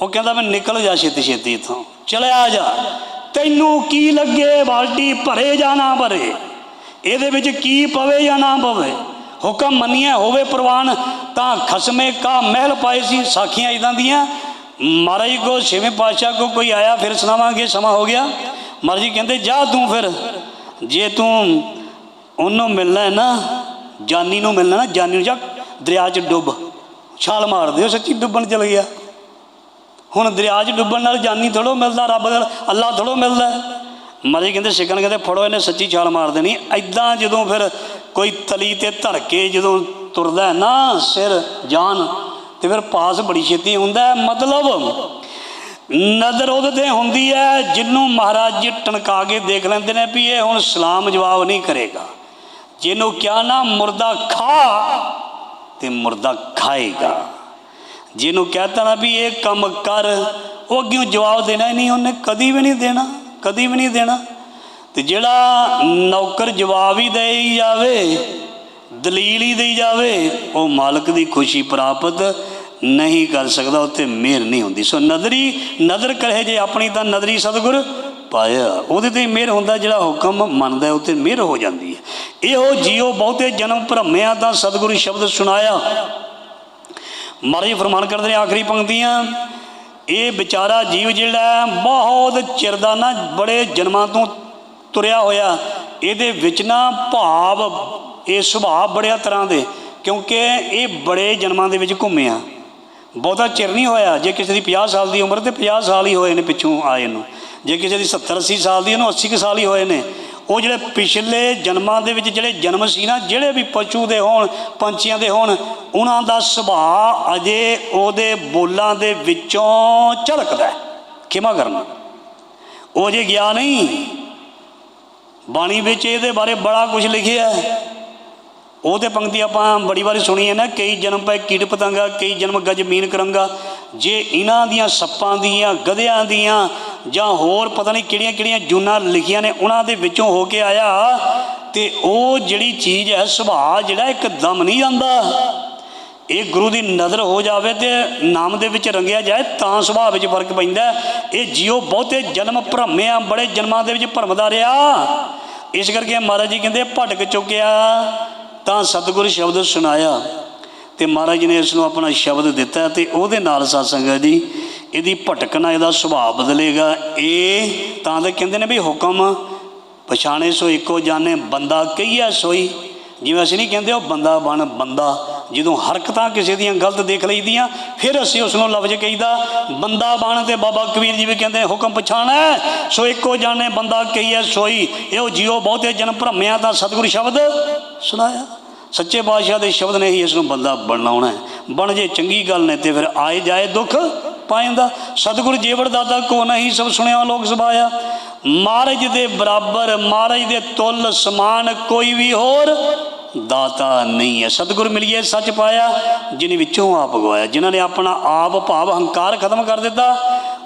ਉਹ ਕਹਿੰਦਾ, ਮੈਂ ਨਿਕਲ ਜਾ ਛੇਤੀ ਛੇਤੀ ਇਥੋਂ। ਚਲਿਆ ਜਾ। ਤੈਨੂੰ ਕੀ ਲੱਗੇ ਬਾਲਟੀ? ਭਰੇ ਜਾਂ ਨਾ ਭਰੇ? ਇਹਦੇ ਵਿੱਚ ਕੀ ਪਵੇ ਜਾਂ ਨਾ ਪਵੇ? ਹੁਕਮ ਮੰਨਿਆ ਹੋਵੇ ਪ੍ਰਵਾਨ, ਤਾਂ ਖਸਮੇ ਕਾ ਮਹਿਲ ਪਾਏ ਸੀ ਸਾਖੀਆਂ ਇਦਾਂ ਦੀਆਂ। ਮਹਾਰਾਜ ਕੋ, ਛੇਵੇਂ ਪਾਤਸ਼ਾਹ ਕੋ ਕੋਈ ਆਇਆ, ਫਿਰ ਸੁਣਾਵਾਂਗੇ, ਸਮਾਂ ਹੋ ਗਿਆ। ਮਰਜ਼ੀ ਕਹਿੰਦੇ, ਜਾ ਤੂੰ ਫਿਰ। ਜੇ ਤੂੰ ਉਹਨੂੰ ਮਿਲਣਾ ਹੈ ਨਾ, ਜਾਨੀ ਨੂੰ ਮਿਲਣਾ ਨਾ, ਜਾਨੀ ਨੂੰ ਜਾ ਦਰਿਆ 'ਚ ਡੁੱਬ, ਛਾਲ ਮਾਰ ਦਿਓ, ਸੱਚੀ ਡੁੱਬਣ ਚਲ ਗਿਆ। ਹੁਣ ਦਰਿਆ 'ਚ ਡੁੱਬਣ ਨਾਲ ਜਾਨੀ ਥੋੜੋ ਮਿਲਦਾ, ਰੱਬ ਨਾਲ ਅੱਲਾ ਥੋੜੋ ਮਿਲਦਾ। ਮਰੇ ਕਹਿੰਦੇ ਸਿੱਖਣ ਕਹਿੰਦੇ, ਫੜੋ ਇਹਨੇ ਸੱਚੀ ਛਾਲ ਮਾਰ ਦੇਣੀ। ਐਦਾਂ ਜਦੋਂ ਫਿਰ ਕੋਈ ਤਲੀ ਤੇ ਧਰ ਕੇ ਜਦੋਂ ਤੁਰਦਾ ਨਾ ਸਿਰ, ਜਾਨ, ਤੇ ਫਿਰ ਪਾਸ ਬੜੀ ਛੇਤੀ ਹੁੰਦਾ ਮਤਲਬ ਨਜ਼ਰ ਉਹਦੇ ਤੇ ਹੁੰਦੀ ਹੈ ਜਿਹਨੂੰ ਮਹਾਰਾਜ ਜੀ ਟਣਕਾ ਕੇ ਦੇਖ ਲੈਂਦੇ ਨੇ ਵੀ ਇਹ ਹੁਣ ਸਲਾਮ ਜਵਾਬ ਨਹੀਂ ਕਰੇਗਾ। ਜਿਹਨੂੰ ਕਿਹਾ ਨਾ, ਮੁਰਦਾ ਖਾ ਤੇ ਮੁਰਦਾ ਖਾਏਗਾ। ਜਿਹਨੂੰ ਕਹਤਾ ਨਾ ਵੀ ਇਹ ਕੰਮ ਕਰ, ਉਹ ਅੱਗੇ ਜਵਾਬ ਦੇਣਾ ਹੀ ਨਹੀਂ ਉਹਨੇ, ਕਦੀ ਵੀ ਨਹੀਂ ਦੇਣਾ, ਕਦੀ ਵੀ ਨਹੀਂ ਦੇਣਾ। ਤੇ ਜਿਹੜਾ ਨੌਕਰ ਜਵਾਬ ਹੀ ਦੇਈ ਜਾਵੇ, ਦਲੀਲ ਹੀ ਦੇਈ ਜਾਵੇ, ਉਹ ਮਾਲਕ ਦੀ ਖੁਸ਼ੀ ਪ੍ਰਾਪਤ ਨਹੀਂ ਕਰ ਸਕਦਾ ਉੱਤੇ ਮਿਹਰ ਨਹੀਂ ਹੁੰਦੀ। ਸੋ ਨਦਰੀ ਨਦਰ ਕਹੇ ਜੇ ਆਪਣੀ ਤਾਂ ਨਦਰੀ ਸਤਿਗੁਰ ਪਾਇਆ। ਉਹਦੇ ਤੇ ਮਿਹਰ ਹੁੰਦਾ ਜਿਹੜਾ ਹੁਕਮ ਮੰਨਦਾ ਹੈ, ਉੱਤੇ ਮਿਹਰ ਹੋ ਜਾਂਦੀ ਹੈ। ਇਹੋ ਜੀਓ ਬਹੁਤੇ ਜਨਮ ਭਰਮਿਆ ਤਾਂ ਸਤਿਗੁਰੂ ਸ਼ਬਦ ਸੁਣਾਇਆ। ਮਹਾਰਾਜ ਫਰਮਾਨ ਕਰਦੇ ਨੇ ਆਖਰੀ ਪੰਕਤੀਆਂ ਇਹ ਵਿਚਾਰਾ ਜੀਵ ਜਿਹੜਾ ਬਹੁਤ ਚਿਰ ਦਾ ਨਾ ਬੜੇ ਜਨਮਾਂ ਤੋਂ ਤੁਰਿਆ ਹੋਇਆ। ਇਹਦੇ ਵਿੱਚ ਨਾ ਭਾਵ ਇਹ ਸੁਭਾਅ ਬੜਿਆ ਤਰ੍ਹਾਂ ਦੇ ਕਿਉਂਕਿ ਇਹ ਬੜੇ ਜਨਮਾਂ ਦੇ ਵਿੱਚ ਘੁੰਮਿਆ। ਬਹੁਤਾ ਚਿਰ ਨਹੀਂ ਹੋਇਆ। ਜੇ ਕਿਸੇ ਦੀ 50 ਸਾਲ ਦੀ ਉਮਰ ਤੇ 50 ਸਾਲ ਹੀ ਹੋਏ ਨੇ ਪਿੱਛੋਂ ਆਏ ਨੂੰ। ਜੇ ਕਿਸੇ ਦੀ 70 80 ਸਾਲ ਦੀ, ਉਹਨੂੰ 80 ਕੁ ਸਾਲ ਹੀ ਹੋਏ ਨੇ। ਉਹ ਜਿਹੜੇ ਪਿਛਲੇ ਜਨਮਾਂ ਦੇ ਵਿੱਚ ਜਿਹੜੇ ਜਨਮ ਸੀ ਨਾ, ਜਿਹੜੇ ਵੀ ਪਸ਼ੂ ਦੇ ਹੋਣ, ਪੰਛੀਆਂ ਦੇ ਹੋਣ, ਉਹਨਾਂ ਦਾ ਸੁਭਾਅ ਅਜੇ ਉਹਦੇ ਬੋਲਾਂ ਦੇ ਵਿੱਚੋਂ ਝਲਕਦਾ ਹੈ। ਕਿਮਾ ਕਰਨਾ। ਉਹ ਜੇ ਗਿਆ ਨਹੀਂ, ਬਾਣੀ ਵਿੱਚ ਇਹਦੇ ਬਾਰੇ ਬੜਾ ਕੁਝ ਲਿਖਿਆ ਹੈ। ਉਹ ਤੇ ਪੰਕਤੀ ਆਪਾਂ ਬੜੀ ਵਾਰੀ ਸੁਣੀ ਹੈ ਨਾ, ਕਈ ਜਨਮ ਪੈ ਕੀਟ ਪਤੰਗਾ, ਕਈ ਜਨਮ ਗਜ ਮੀਨ ਕਰੰਗਾ। ਜੇ ਇਹਨਾਂ ਦੀਆਂ ਸੱਪਾਂ ਦੀਆਂ, ਗਧਿਆਂ ਦੀਆਂ ਜਾਂ ਹੋਰ ਪਤਾ ਨਹੀਂ ਕਿਹੜੀਆਂ ਕਿਹੜੀਆਂ ਜੂਨਾਂ ਲਿਖੀਆਂ ਨੇ, ਉਹਨਾਂ ਦੇ ਵਿੱਚੋਂ ਹੋ ਕੇ ਆਇਆ ਤੇ ਉਹ ਜਿਹੜੀ ਚੀਜ਼ ਹੈ, ਸੁਭਾਅ ਜਿਹੜਾ ਇੱਕਦਮ ਨਹੀਂ ਜਾਂਦਾ ਇਹ ਗੁਰੂ ਦੀ ਨਜ਼ਰ ਹੋ ਜਾਵੇ ਤੇ ਨਾਮ ਦੇ ਵਿੱਚ ਰੰਗਿਆ ਜਾਏ, ਤਾਂ ਸੁਭਾਅ ਵਿੱਚ ਫ਼ਰਕ ਪੈਂਦਾ ਇਹ ਜਿਉ ਬਹੁਤੇ ਜਨਮ ਭਰਮਿਆ ਬੜੇ ਜਨਮਾਂ ਦੇ ਵਿੱਚ ਭਰਮਦਾ ਰਿਹਾ। ਇਸ ਕਰਕੇ ਮਹਾਰਾਜ ਜੀ ਕਹਿੰਦੇ, ਭਟਕ ਚੁੱਕਿਆ। ਤਾਂ ਸਤਿਗੁਰ ਸ਼ਬਦ ਸੁਣਾਇਆ ਤੇ ਮਹਾਰਾਜ ਨੇ ਇਸ ਨੂੰ ਆਪਣਾ ਸ਼ਬਦ ਦਿੱਤਾ ਤੇ ਉਹਦੇ ਨਾਲ ਸਾਧ ਸੰਗਤ ਜੀ, ਇਹਦੀ ਭਟਕਣਾ ਇਹਦਾ ਸੁਭਾਅ ਬਦਲੇਗਾ। ਇਹ ਤਾਂ ਤੇ ਕਹਿੰਦੇ ਨੇ ਵੀ ਹੁਕਮ, ਪਛਾਣੇ ਸੋ ਇੱਕੋ ਜਾਣੇ, ਬੰਦਾ ਕਹੀਆ ਸੋਈ। ਜਿਵੇਂ ਅਸੀਂ ਨਹੀਂ ਕਹਿੰਦੇ ਉਹ ਬੰਦਾ ਬਣ ਬੰਦਾ, ਜਦੋਂ ਹਰਕਤਾਂ ਕਿਸੇ ਦੀਆਂ ਗਲਤ ਦੇਖ ਲਈਦੀਆਂ, ਫਿਰ ਅਸੀਂ ਉਸ ਨੂੰ ਲਫ਼ਜ਼ ਕਹੀਦਾ, ਬੰਦਾ ਬਣ ਤੇ ਬਾਬਾ ਕਬੀਰ ਜੀ ਵੀ ਕਹਿੰਦੇ ਹੁਕਮ ਪਛਾਣਾ, ਸੋ ਇੱਕੋ ਜਾਣੇ, ਬੰਦਾ ਕਹੀਏ ਸੋਈ। ਇਹੋ ਜਿਉ ਬਹੁਤੇ ਜਨਮ ਭਰਮਿਆ ਤਾਂ ਸਤਿਗੁਰ ਸ਼ਬਦ ਸੁਣਾਇਆ? ਸੱਚੇ ਪਾਤਸ਼ਾਹ ਦੇ ਸ਼ਬਦ ਨੇ ਹੀ ਇਸ ਨੂੰ ਬੰਦਾ ਬਣਾਉਣਾ ਹੈ। ਬਣ ਜੇ ਚੰਗੀ ਗੱਲ ਨੇ ਤੇ ਫਿਰ ਆਏ ਜਾਏ ਦੁੱਖ ਪਾਇੰਦਾ। ਸਤਿਗੁਰੂ ਜੀਵੜ ਦਾਦਾ ਕੋ ਨਹੀਂ ਸਭ ਸੁਣਿਆ ਲੋਕ ਸਭਾਇਆ। ਮਹਾਰਾਜ ਦੇ ਬਰਾਬਰ, ਮਹਾਰਾਜ ਦੇ ਤੁੱਲ ਸਮਾਨ ਕੋਈ ਵੀ ਹੋਰ ਦਾਤਾ ਨਹੀਂ ਹੈ। ਸਤਿਗੁਰ ਮਿਲਿਏ ਸੱਚ ਪਾਇਆ, ਜਿਨ ਵਿੱਚੋਂ ਆਪ ਗਵਾਇਆ। ਜਿਨ੍ਹਾਂ ਨੇ ਆਪਣਾ ਆਪ ਭਾਵ ਹੰਕਾਰ ਖਤਮ ਕਰ ਦਿੱਤਾ,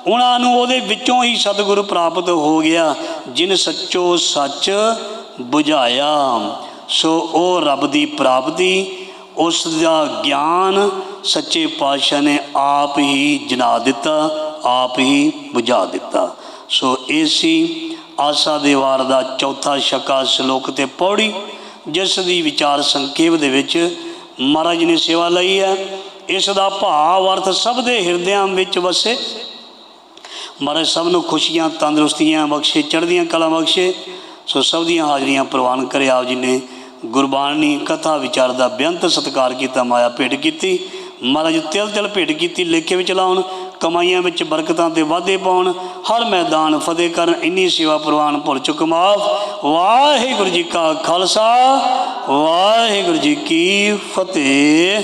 ਉਹਨਾਂ ਨੂੰ ਉਹਦੇ ਵਿੱਚੋਂ ਹੀ ਸਤਿਗੁਰ ਪ੍ਰਾਪਤ ਹੋ ਗਿਆ। ਜਿਨ ਸੱਚੋ ਸੱਚ 부ਝਾਇਆ ਸੋ ਉਹ ਰੱਬ ਦੀ ਪ੍ਰਾਪਤੀ, ਉਸ ਦਾ ਗਿਆਨ ਸੱਚੇ ਪਾਤਸ਼ਾਹ ਨੇ ਆਪ ਹੀ ਜਨਾ ਦਿੱਤਾ, ਆਪ ਹੀ ਬੁਝਾ ਦਿੱਤਾ। ਸੋ ਇਹ ਸੀ ਆਸਾ ਦੇ ਵਾਰ ਦਾ ਚੌਥਾ ਸ਼ਕਾ ਸ਼ਲੋਕ ਤੇ ਪੌੜੀ, ਜਿਸ ਦੀ ਵਿਚਾਰ ਸੰਖੇਪ ਦੇ ਵਿੱਚ ਮਹਾਰਾਜ ਨੇ ਸੇਵਾ ਲਈ ਹੈ। ਇਸ ਦਾ ਭਾਵ ਅਰਥ ਸਭ ਦੇ ਹਿਰਦਿਆਂ ਵਿੱਚ ਵਸੇ। ਮਹਾਰਾਜ ਸਭ ਨੂੰ ਖੁਸ਼ੀਆਂ, ਤੰਦਰੁਸਤੀਆਂ ਬਖਸ਼ੇ, ਚੜ੍ਹਦੀਆਂ ਕਲਾ ਬਖਸ਼ੇ। ਸੋ ਸਭ ਦੀਆਂ ਹਾਜ਼ਰੀਆਂ ਪ੍ਰਵਾਨ ਕਰੇ ਆਪ ਜੀ ਨੇ। ਗੁਰਬਾਣੀ ਕਥਾ ਵਿਚਾਰ ਦਾ ਬੇਅੰਤ ਸਤਿਕਾਰ ਕੀਤਾ, ਮਾਇਆ ਭੇਟ ਕੀਤੀ। ਮਹਾਰਾਜ ਤਿਲ ਤਿਲ ਭੇਟ ਕੀਤੀ, ਲੇਖੇ ਵਿੱਚ ਲਾਉਣ, ਕਮਾਈਆਂ ਵਿੱਚ ਬਰਕਤਾਂ ਤੇ ਵਾਧੇ ਪਾਉਣ। ਹਰ ਮੈਦਾਨ ਫਤਿਹ ਕਰਨ, ਇੰਨੀ ਸੇਵਾ ਪ੍ਰਵਾਨ ਭੁੱਲ ਚੁੱਕ ਮਾਫ। ਵਾਹਿਗੁਰੂ ਜੀ ਕਾ ਖਾਲਸਾ, ਵਾਹਿਗੁਰੂ ਜੀ ਕੀ ਫਤਿਹ।